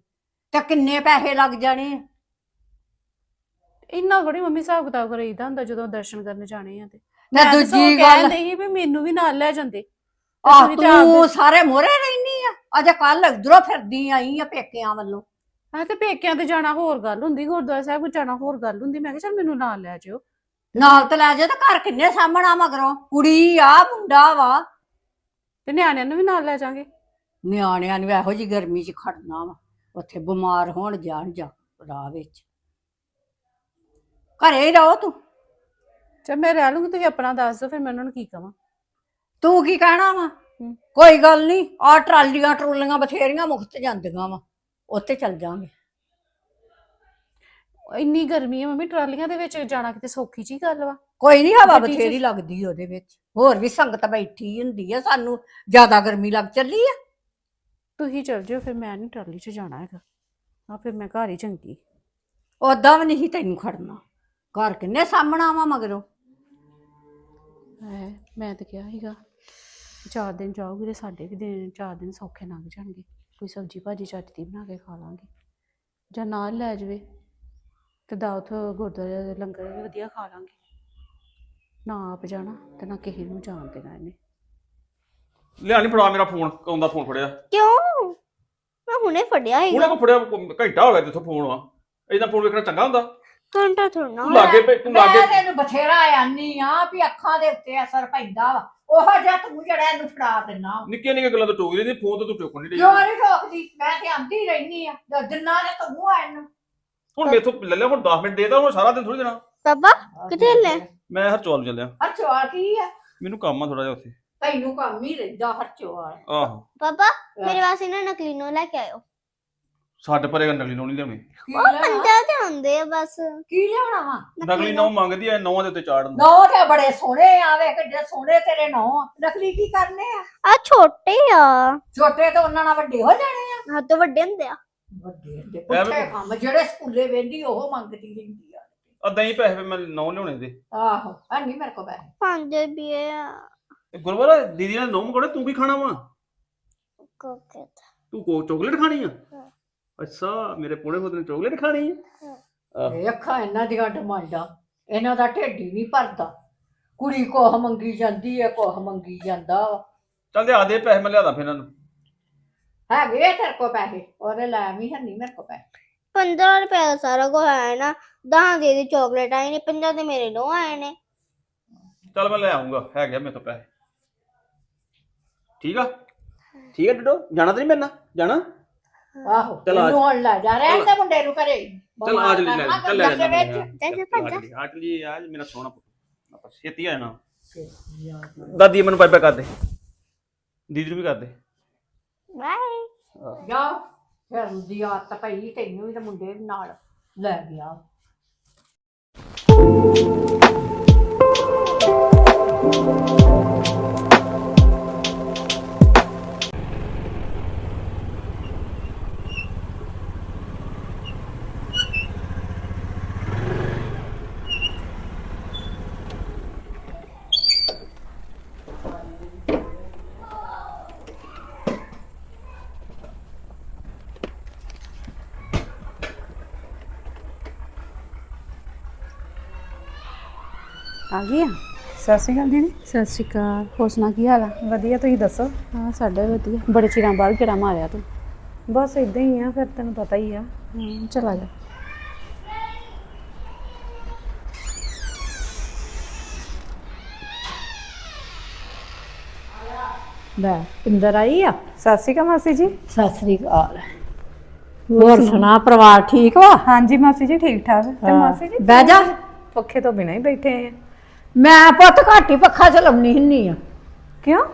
ਤੇ ਕਿੰਨੇ ਪੈਸੇ ਲੱਗ ਜਾਣੇ ਆ? ਇੰਨਾ ਥੋੜੀ ਮੰਮੀ ਹਿਸਾਬ ਕਿਤਾਬ ਕਰੀਦਾ ਹੁੰਦਾ ਜਦੋਂ ਦਰਸ਼ਨ ਕਰਨ ਜਾਣੇ ਆ ਤੇ। ਮੈਂ ਤਾਂ ਸਗੋਂ ਦੂਜੀ ਕਹਿਣ ਗੱਲ ਡਈ ਸੀ ਵੀ ਮੈਨੂੰ ਵੀ ਨਾਲ ਲੈ ਜਾਂਦੇ। ਆ ਤੁਸੀਂ ਤੇ ਆਪਦੇ- ਤੂੰ ਸਾਰੇ ਮੋਰੇ ਰਹਿਨੀ ਆ। ਅਜੇ ਕੱਲ ਇਧਰੋਂ ਫਿਰਦੀ ਆਈ ਆ ਪੇਕਿਆਂ ਵੱਲੋਂ। ਹਾਂ ਤੇ ਪੇਕਿਆਂ ਤੇ ਜਾਣਾ ਹੋਰ ਗੱਲ ਹੁੰਦੀ ਗੁਰਦੁਆਰਾ ਸਾਹਿਬ ਜਾਣਾ ਹੋਰ ਗੱਲ ਹੁੰਦੀ। ਮੈਂ ਕਿਹਾ ਚੱਲ ਮੈਨੂੰ ਨਾਲ ਲੈ ਜਾਇਓ। ਨਾਲ ਤੇ ਲੈ ਜਾ ਤੇ ਘਰ ਕਿੰਨੇ ਸਾਹਮਣਾ ਮਗਰੋਂ? ਕੁੜੀ ਆ ਮੁੰਡਾ ਵਾ। ਤੇ ਨਿਆਣਿਆਂ ਨੂੰ ਵੀ ਨਾਲ ਲੈ ਜਾਾਂਗੇ। ਨਿਆਣਿਆਂ ਨੂੰ ਇਹੋ ਜੀ ਗਰਮੀ 'ਚ ਖੜਨਾ ਵਾ। ਉੱਥੇ ਬਿਮਾਰ ਹੋਣ ਜਾਣ ਜਾ ਰਾਹ ਵਿੱਚ। ਘਰੇ ਹੀ ਰਹੋ ਤੂੰ। ਚੱਲ ਮੈਂ ਰਹਿ ਲੂੰਗੀ ਤੁਸੀਂ ਆਪਣਾ ਦੱਸ ਦਿਓ ਫਿਰ ਮੈਂ ਉਹਨਾਂ ਨੂੰ ਕੀ ਕਵਾਂ। ਤੂੰ ਕੀ ਕਹਿਣਾ ਵਾ। ਕੋਈ ਗੱਲ ਨਹੀਂ ਆ ਟਰਾਲੀਆਂ ਟਰੋਲੀਆਂ ਬਥੇਰੀਆਂ ਮੁਫਤ ਜਾਂਦੀਆਂ ਵਾ ਉੱਥੇ ਚੱਲ ਜਾਾਂਗੇ ਇੰਨੀ ਗਰਮੀ ਹੈ ਮੰਮੀ ਟਰਾਲੀਆਂ ਦੇ ਵਿੱਚ ਜਾਣਾ ਕਿਤੇ ਸੌਖੀ ਜੀ ਗੱਲ ਵਾ। ਕੋਈ ਨਹੀਂ ਹਵਾ ਗੱਡੀ 'ਚ- ਬਥੇਰੀ ਲੱਗਦੀ ਉਹਦੇ ਵਿੱਚ। ਹੋਰ ਵੀ ਸੰਗਤ ਬੈਠੀ ਹੁੰਦੀ ਆ ਸਾਨੂੰ ਜ਼ਿਆਦਾ ਗਰਮੀ ਲੱਗ ਚੱਲੀ ਆ। ਤੁਸੀਂ ਚੱਲ ਜਿਓ ਫਿਰ ਮੈਂ ਨਹੀਂ ਟਰਾਲੀ 'ਚ ਜਾਣਾ ਹੈਗਾ। ਆ ਫਿਰ ਮੈਂ ਘਰ ਹੀ ਚੰਗੀ। ਉਦਾਂ ਵੀ ਨਹੀਂ ਤੈਨੂੰ ਖੜਨਾ। ਘਰ ਕਿੰਨੇ ਸਾਹਮਣਾ ਵਾ ਮਗਰੋਂ? ਹੈ ਮੈਂ ਤਾਂ ਕਿਹਾ ਸੀਗਾ ਚਾਰ ਦਿਨ ਜਾਓਗੇ ਤੇ ਸਾਡੇ ਵੀ ਦਿਨ ਚਾਰ ਦਿਨ ਸੌਖੇ ਲੰਘ ਜਾਣਗੇ। ਕੋਈ ਸਬਜੀ ਭਾਜੀ ਚੱਜ ਦੀ ਬਣਾ ਕੇ ਖਾ ਲਾਂਗੇ। ਜਾਂ ਨਾਲ ਲੈ ਜਾਵੇ ਤੇ ਦਾ ਉਥੋਂ ਗੁਰਦੁਆਰੇ ਦੇ ਲੰਗਰ ਵੀ ਵਧੀਆ ਖਾ ਲਾਂਗੇ। ਨਾ ਆਪ ਜਾਣਾ ਤੇ ਨਾ ਕਿਸੇ ਨੂੰ ਜਾਣ ਦੇਣਾ ਇਹਨੇ। ਲਿਆ ਨਹੀਂ ਫੜਾ ਮੇਰਾ ਫੋਨ ਆਉਂਦਾ ਫੋਨ ਫੜਿਆ। ਕਿਉਂ? ਮੈਂ ਹੁਣੇ ਫੜਿਆ ਉਹਨੇ ਹੈਗਾ ਕੋ ਫੜਿਆ ਘੰਟਾ ਹੋ ਗਿਆ ਜਿੱਥੋਂ ਫੋਨ ਆ ਇਹਦਾ ਫੋਨ ਵੇਖਣਾ ਚੰਗਾ ਹੁੰਦਾ। ਘੰਟਾ ਥੋੜਾ ਤੂੰ ਲਾਗੇ ਪੈ- ਤੂੰ ਲਾਗੇ ਮੈਂ ਤੈਨੂੰ ਬਥੇਰਾ ਆਨੀ ਆ ਵੀ ਅੱਖਾਂ ਦੇ ਉੱਤੇ ਅਸਰ ਪੈਂਦਾ ਵਾ। ਉਹ ਜਿਹਾ ਤੂੰ ਜਿਹੜਾ ਇਹਨੂੰ ਫੜਾ ਦਿੰਨਾ। ਨਿੱਕੀਆਂ ਨਿੱਕੀਆਂ ਗੱਲਾਂ ਤੋਂ ਟੋਕਦੀ ਨਹੀਂ ਫੋਨ ਤੇ ਤੂੰ ਚੁੱਕਣ ਨਹੀਂ ਕਿਉਂ ਰਹੀ ਨਹੀਂ ਠੋਕਦੀ ਮੈਂ ਤੇ ਆਂਦੀ ਰਹਿਨੀ ਆ। ਦਿਨਾਂ ਦੇ ਤੂੰ ਆ ਇਹਨੂੰ। ਹੁਣ ਮੇਥੋਂ ਲੈ ਲਿਆ ਹੁਣ 10 ਮਿੰਟ ਦੇਦਾ ਹੁਣ ਸਾਰਾ ਦਿਨ ਥੋੜੀ ਦੇਣਾ। ਪਾਪਾ ਕਿੱਥੇ ਲੈ? ਮੈਂ ਹਰਚੌਲ ਚੱਲਿਆ। ਹਰਚੋਆ ਕੀ ਆ? ਮੈਨੂੰ ਕੰਮ ਆ ਥੋੜਾ ਜਿਹਾ ਉੱਥੇ। ਤੈਨੂੰ ਕੰਮ ਹੀ ਰਹਿੰਦਾ ਹਰਚੋਆ ਆਹੋ। ਪਾਪਾ ਮੇਰੇ ਵਾਸਤੇ ਨਾ ਨਕਲੀ ਨੋ ਲੈ ਕੇ ਆਇਓ। ਛੱਡ ਪਰੇ ਨਕਲੀ ਨੋ ਨਹੀਂ ਲਿਆਉਣੀ। ਕੀ ਉਹ ਪੰਜਾ ਤੇ ਹੁੰਦੇ ਆ ਬਸ। ਕੀ ਲਿਆਉਣਾ ਵਾ? ਨਕਲੀ ਨੋ ਮੰਗਦੀ ਐ ਨੌਵਾਂ ਦੇ ਉੱਤੇ ਚਾੜ ਦਿੰਦਾ। ਨੌ ਤੇ ਬੜੇ ਸੋਹਣੇ ਆਵੇ ਕਿੱਡੇ ਸੋਹਣੇ ਤੇਰੇ ਨੌ। ਨਕਲੀ ਕੀ ਕਰਨੇ ਆ? ਆ ਛੋਟੇ ਆ। ਛੋਟੇ ਤਾਂ ਉਹਨਾਂ ਨਾਲ ਵੱਡੇ ਹੋ ਜਾਣੇ ਆ? ਹਾਂ ਤੋਂ ਵੱਡੇ ਹੁੰਦੇ ਆ। ਵੱਡੇ ਹੁੰਦੇ ਪੁੱਠੇ ਕੰਮ ਜਿਹੜੇ ਸਕੂਲੇ ਵੇਂਦੀ ਉਹ ਮੰਗਦੀ ਰਹਿੰਦੀ ਆ। ਅਦਾਂ ਹੀ ਪੈਸੇ ਮੈਂ ਨੌ ਲਿਆਉਣੇ ਦੇ। ਆਹੋ ਆ ਨਹੀਂ ਮੇਰੇ ਕੋ ਬੈ ਪੰਜ ਵੀ ਆ। ਇਹ ਗੁਰਵਰ ਦੀਦੀ ਨੇ ਨੌ ਮੰਗਣੇ ਤੂੰ ਕੀ ਖਾਣਾ ਵਾ? ਕੋਕੇ ਤੂੰ ਕੋ ਚਾਕਲੇਟ ਖਾਣੀ ਆ? ਹਾਂ। ਅੱਛਾ ਮੇਰੇ ਪੋਣੇ ਪੁੱਤ ਨੇ ਚਾਕਲੇਟ ਖਾਣੀ ਆ? ਆਹ। ਇਹ ਅੱਖਾਂ ਇਹਨਾਂ ਦੀਆਂ ਡਿਮਾਂਡਾਂ। ਇਹਨਾਂ ਦਾ ਢਿੱਡ ਹੀ ਨਹੀਂ ਭਰਦਾ। ਕੁੜੀ ਕੋਹ ਮੰਗੀ ਜਾਂਦੀ ਹੈ ਕੋਹ ਮੰਗੀ ਜਾਂਦਾ ਵਾ। ਚੱਲ ਦੇ ਆ ਦੇ ਪੈਸੇ ਮੈਂ ਲਿਆਦਾ ਫਿਰ ਇਹਨਾਂ ਨੂੰ। ਹੈਗੇ ਆ ਤੇਰੇ ਕੋ ਪੈਸੇ? ਉਹਦੇ ਲੈ ਵੀ ਹੈ ਨਹੀਂ ਮੇਰੇ ਕੋ ਪੈਸੇ। 15 ਰੁਪਏ ਦਾ ਸਾਰਾ ਕੁਝ ਆਇਆ ਨਾ 10 ਦੇ ਦੀ ਚਾਕਲੇਟ ਆਏ ਨੇ 50 ਦੇ ਮੇਰੇ ਨੋ ਆਏ ਨੇ। ਚੱਲ ਮੈਂ ਲੈ ਆਉਂਗਾ ਹੈ ਗਿਆ ਮੇਰੇ ਤੋਂ ਪੈਸੇ। ਠੀਕ ਆ? ਠੀਕ ਆ ਡਡੋ? ਜਾਣਾ ਤੇ ਨਹੀਂ ਮੇਰੇ ਨਾਲ? ਜਾਣਾ? ਆਹੋ ਚੱਲ ਆ ਇਹਨੂੰ ਹੁਣ ਲੈ ਜਾ ਰਹਿਣ ਦੇ ਮੁੰਡੇ ਨੂੰ ਘਰੇ। ਚੱਲ ਆ ਜਲੀ ਲੈ ਚੱਲ ਲੈ ਗੰਗਾ ਦੇ ਵਿੱਚ। ਜੈਸੇ ਭੱਜਾ ਆ ਚਲੀ ਅੱਜ ਮੇਰਾ ਸੋਹਣਾ ਪੁੱਤ। ਆਪਾਂ ਛੇਤੀ ਆ ਜਾਣਾ। ਦਾਦੀ ਮੈਨੂੰ ਬਾਏ ਬਾਏ ਕਰ ਦੇ। ਦੀਦੀ ਨੂੰ ਵੀ ਕਰ ਦੇ। ਬਾਏ। ਜਾ ਫਿਰ ਦੀ ਆਦਤ ਪਈ ਤੈਨੂੰ ਵੀ ਤੇ ਮੁੰਡੇ ਵੀ ਨਾਲ ਲੈ ਗਿਆ। ਆ ਗਈ ਆ? ਸਤਿ ਸ਼੍ਰੀ ਅਕਾਲ ਦੀਦੀ। ਸਤਿ ਸ਼੍ਰੀ ਅਕਾਲ। ਹੋਰ ਸੁਣਾ ਕੀ ਹਾਲ ਆ? ਵਧੀਆ ਤੁਸੀਂ ਦੱਸੋ? ਹਾਂ ਸਾਡਾ ਵੀ ਵਧੀਆ। ਬੜੇ ਚਿਰਾਂ ਬਾਅਦ ਕਿਹੜਾ ਮਾਰਿਆ ਤੂੰ। ਬਸ ਇਦਾਂ ਹੀ ਆ ਫਿਰ ਤੈਨੂੰ ਪਤਾ ਹੀ ਆ। ਹਮ, ਚਲਾ ਜਾ। ਲੈ ਪਿੰਦਰ ਆਈ ਆ? ਸਤਿ ਸ਼੍ਰੀ ਅਕਾਲ ਮਾਸੀ ਜੀ। ਸਤਿ ਸ੍ਰੀ ਅਕਾਲ। ਹੋਰ ਸੁਣਾ? ਪਰਿਵਾਰ ਠੀਕ ਵਾ? ਹਾਂਜੀ ਮਾਸੀ ਜੀ ਠੀਕ ਠਾਕ। ਤੇ ਹਾਂ। ਮਾਸੀ ਜੀ ਬਹਿ ਜਾ। ਪੱਖੇ ਤੋਂ ਬਿਨਾਂ ਹੀ ਬੈਠੇ ਆ। ਮੈਂ ਪੁੱਤ ਘੱਟ ਪੱਖਾ ਚਲਾਉਣੀ ਹੁੰਨੀ ਆ। ਕਿਉਂ?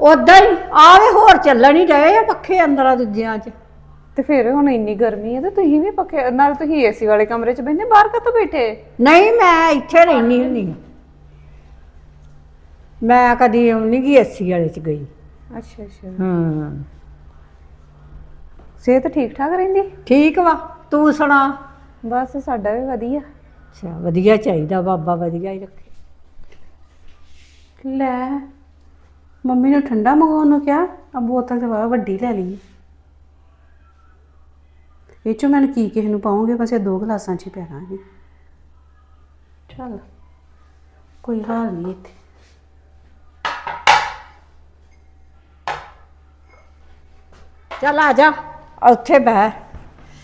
ਉਦਾਂ ਹੀ ਆਵੇ ਹੋਰ ਚੱਲਣ ਹੀ ਡਏ ਆ ਪੱਖੇ ਅੰਦਰਾਂ ਦੂਜਿਆਂ 'ਚ। ਤੇ ਫਿਰ ਹੁਣ ਇੰਨੀ ਗਰਮੀ ਹੈ ਤੇ ਤੁਸੀਂ ਵੀ ਪੱਖੇ ਨਾਲ ਤੁਸੀਂ ਏਸੀ ਵਾਲੇ ਕਮਰੇ 'ਚ ਬੈਠੇ ਬਾਹਰ ਕਾਹਤੋਂ ਬੈਠੇ? ਨਹੀਂ ਮੈਂ ਇੱਥੇ ਰਹਿਣੀ ਹੁੰਨੀ ਆ। ਮੈਂ ਕਦੀ ਨਹੀਂ ਗਈ ਏਸੀ ਵਾਲੇ 'ਚ ਗਈ। ਅੱਛਾ ਅੱਛਾ। ਹਾਂ। ਸਿਹਤ ਠੀਕ ਠਾਕ ਰਹਿੰਦੀ? ਠੀਕ ਵਾ ਤੂੰ ਸੁਣਾ? ਬਸ ਸਾਡਾ ਵੀ ਵਧੀਆ। ਅੱਛਾ ਵਧੀਆ ਚਾਹੀਦਾ ਬਾਬਾ ਵਧੀਆ ਹੀ ਰੱਖੇ। ਲੈ। ਮੰਮੀ ਨੇ ਠੰਡਾ ਮੰਗਵਾਉਣ ਨੂੰ ਕਿਹਾ ਆ ਬੋਤਲ ਤੇ ਵਾ ਵੱਡੀ ਲੈ ਲਈ ਇਹ ਚੋਂ ਮੈਂ ਕੀ ਕਿਸੇ ਨੂੰ ਪਾਉਂਗੇ? ਬਸ ਇਹ ਦੋ ਗਲਾਸਾਂ ਚ ਹੀ ਪੈਣਾ ਜੀ ਚੱਲ। ਕੋਈ ਹਾਲ ਨਹੀਂ ਇੱਥੇ। ਚੱਲ ਆ ਜਾ। ਉੱਥੇ ਬਹਿ।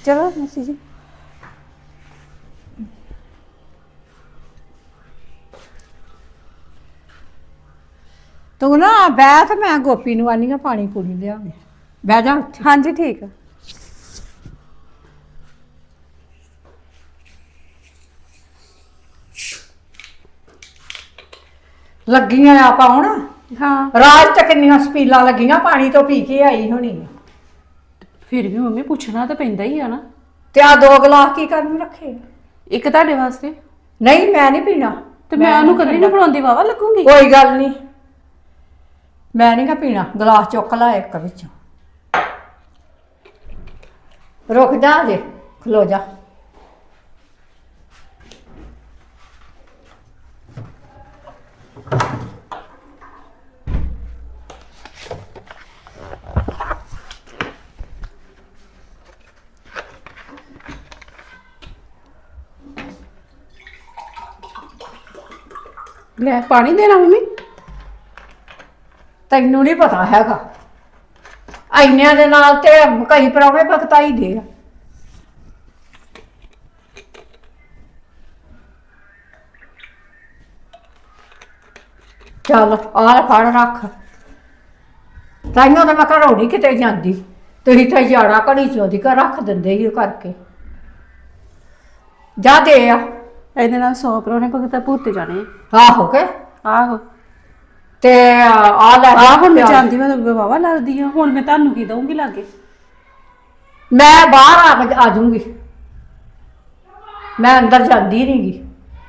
ਚਲੋ ਮਾਸੀ ਜੀ। ਤੂੰ ਨਾ ਬਹਿ ਤੇ ਮੈਂ ਗੋਪੀ ਨੂੰ ਆਨੀ ਆ ਪਾਣੀ ਪੂਣੀ ਲਿਆਉਣੀ ਬਹਿ ਜਾ ਉੱਥੇ। ਹਾਂਜੀ ਠੀਕ ਆ। ਲੱਗੀਆਂ ਆ ਪਾਉਣ ਹਾਂ। ਰਾਜ ਤੱਕ ਕਿੰਨੀਆਂ ਸਪੀਲਾਂ ਲੱਗੀਆਂ ਪਾਣੀ ਤੋਂ ਪੀ ਕੇ ਆਈ ਹੋਣੀ ਆ। ਫਿਰ ਵੀ ਮੰਮੀ ਪੁੱਛਣਾ ਤਾਂ ਪੈਂਦਾ ਹੀ ਆ ਨਾ। ਤੇ ਆ ਦੋ ਗਲਾਸ ਕੀ ਕਰਨ ਰੱਖੇ? ਇੱਕ ਤੁਹਾਡੇ ਵਾਸਤੇ? ਨਹੀਂ ਮੈਂ ਨਹੀਂ ਪੀਣਾ। ਤੇ ਮੈਂ ਉਹਨੂੰ ਕੱਲੀ ਨੂੰ ਫੜਾਉਂਦੀ ਵਾਵਾ ਲੱਗੂਗੀ? ਕੋਈ ਗੱਲ ਨਹੀਂ। ਮੈਂ ਨਹੀਂ ਕਾ ਪੀਣਾ, ਗਲਾਸ ਚੁੱਕ ਲਾ ਇੱਕ ਵਿੱਚੋਂ। ਰੁਕ ਜਾ ਜੇ ਖਲੋ ਜਾ। ਲੈ, ਪਾਣੀ ਦੇਣਾ ਮੰਮੀ? ਤੈਨੂੰ ਨਹੀਂ ਪਤਾ ਹੈਗਾ। ਐਨਿਆਂ ਦੇ ਨਾਲ ਤੇ ਕਈ ਪਰੌਣੇ ਭਗਤਾਈ ਦੇ ਆ। ਚੱਲ ਆਹ ਫੜ ਰੱਖ। ਤਾਈਓ ਤਾਂ ਮੈਂ ਘਰੋਂ ਨਹੀਂ ਕਿਤੇ ਜਾਂਦੀ। ਤੁਸੀਂ ਤਾਂ ਜਾੜਾ ਘੜੀ ਚੋਦੀ ਘਰ ਰੱਖ ਦਿੰਦੇ ਹੀ ਕਰਕੇ। ਜਾ ਦੇ ਆ। ਇਹਦੇ ਨਾਲ 100 ਪਰੋਣੇ ਭਗਤਾ ਭੂਤੇ ਜਾਣੇ ਆਹੋ ਕੇ। ਆਹੋ। ਤੇ ਆ ਲੈ ਆ ਹੁਣ ਮੈਂ ਪਿਆਜ਼। ਜਾਂਦੀ ਮੈਂ ਵਾਵਾ ਲੱਗਦੀ ਆ। ਹੁਣ ਮੈਂ ਤੁਹਾਨੂੰ ਕੀ ਦਊਂਗੀ ਲਾਗੇ? ਮੈਂ ਬਾਹਰ ਆ ਆ ਜਾਊਂਗੀ। ਮੈਂ ਅੰਦਰ ਜਾਂਦੀ ਨਹੀਂਗੀ।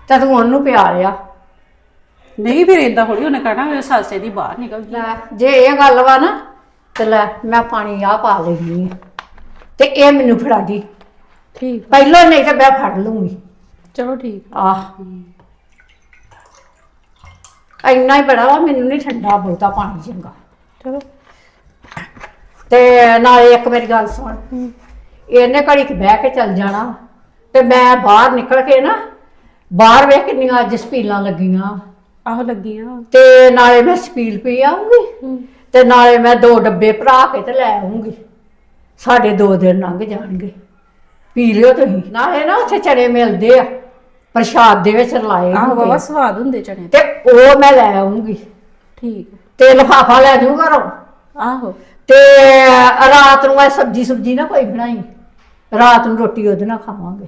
ਤੇ ਤੂੰ ਉਹਨੂੰ ਪਿਆ ਲਿਆ ਨਹੀਂ ਫਿਰ ਇਦਾਂ ਹੌਲੀ ਉਹਨੇ ਕਹਿਣਾ ਮੇਰੇ ਸਾਸੇ ਦੀ ਬਾਹਰ ਨਿਕਲ ਗਈ। ਲੈ ਜੇ ਇਹ ਗੱਲ ਵਾ ਨਾ ਤੇ ਲੈ ਮੈਂ ਪਾਣੀ ਆ ਪਾ ਲੈਣੀ ਤੇ ਇਹ ਮੈਨੂੰ ਫੜਾ ਦੀ। ਠੀਕ ਪਹਿਲਾਂ ਨਹੀਂ ਤੇ ਮੈਂ ਫੜ ਲੂੰਗੀ ਚਲੋ ਠੀਕ ਆਹ ਇੰਨਾ ਹੀ ਬੜਾ ਵਾ ਮੈਨੂੰ ਨਹੀਂ ਠੰਡਾ ਬਹੁਤਾ ਪਾਣੀ ਚੰਗਾ। ਚਲੋ। ਤੇ ਨਾਲੇ ਇੱਕ ਮੇਰੀ ਗੱਲ ਸੁਣ ਇਹਨੇ ਘੜੀ ਕੁ ਬਹਿ ਕੇ ਚੱਲ ਜਾਣਾ ਤੇ ਮੈਂ ਬਾਹਰ ਨਿਕਲ ਕੇ ਨਾ ਬਾਹਰ ਵੇਖ ਕਿੰਨੀਆਂ ਅੱਜ ਸਪੀਲਾਂ ਲੱਗੀਆਂ। ਆਹੋ ਲੱਗੀਆਂ। ਤੇ ਨਾਲੇ ਮੈਂ ਸਪੀਲ ਪੀ ਆਉਂਗੀ ਤੇ ਨਾਲੇ ਮੈਂ ਦੋ ਡੱਬੇ ਭਰਾ ਕੇ ਤੇ ਲੈ ਆਉਂਗੀ ਸਾਡੇ ਦੋ ਦਿਨ ਲੰਘ ਜਾਣਗੇ। ਪੀ ਲਿਓ ਤੁਸੀਂ ਨਾਲੇ ਨਾ ਉੱਥੇ ਚਣੇ ਮਿਲਦੇ ਆ। ਪ੍ਰਸ਼ਾਦ ਦੇ ਵਿੱਚ ਲਾਏ ਆਹੋ ਹੁੰਦੇ ਆ। ਸਵਾਦ ਹੁੰਦੇ ਚਣੇ ਤੇ ਉਹ ਮੈਂ ਲੈ ਆਉਂਗੀ। ਠੀਕ। ਤੇ ਲਫਾਫਾ ਲੈ ਜਾਊਂ ਘਰੋਂ। ਆਹੋ। ਤੇ ਰਾਤ ਨੂੰ ਮੈਂ ਸਬਜੀ ਸੁਬਜੀ ਨਾ ਕੋਈ ਬਣਾਈ। ਰਾਤ ਨੂੰ ਰੋਟੀ ਉਹਦੇ ਨਾਲ ਖਾਵਾਂਗੇ।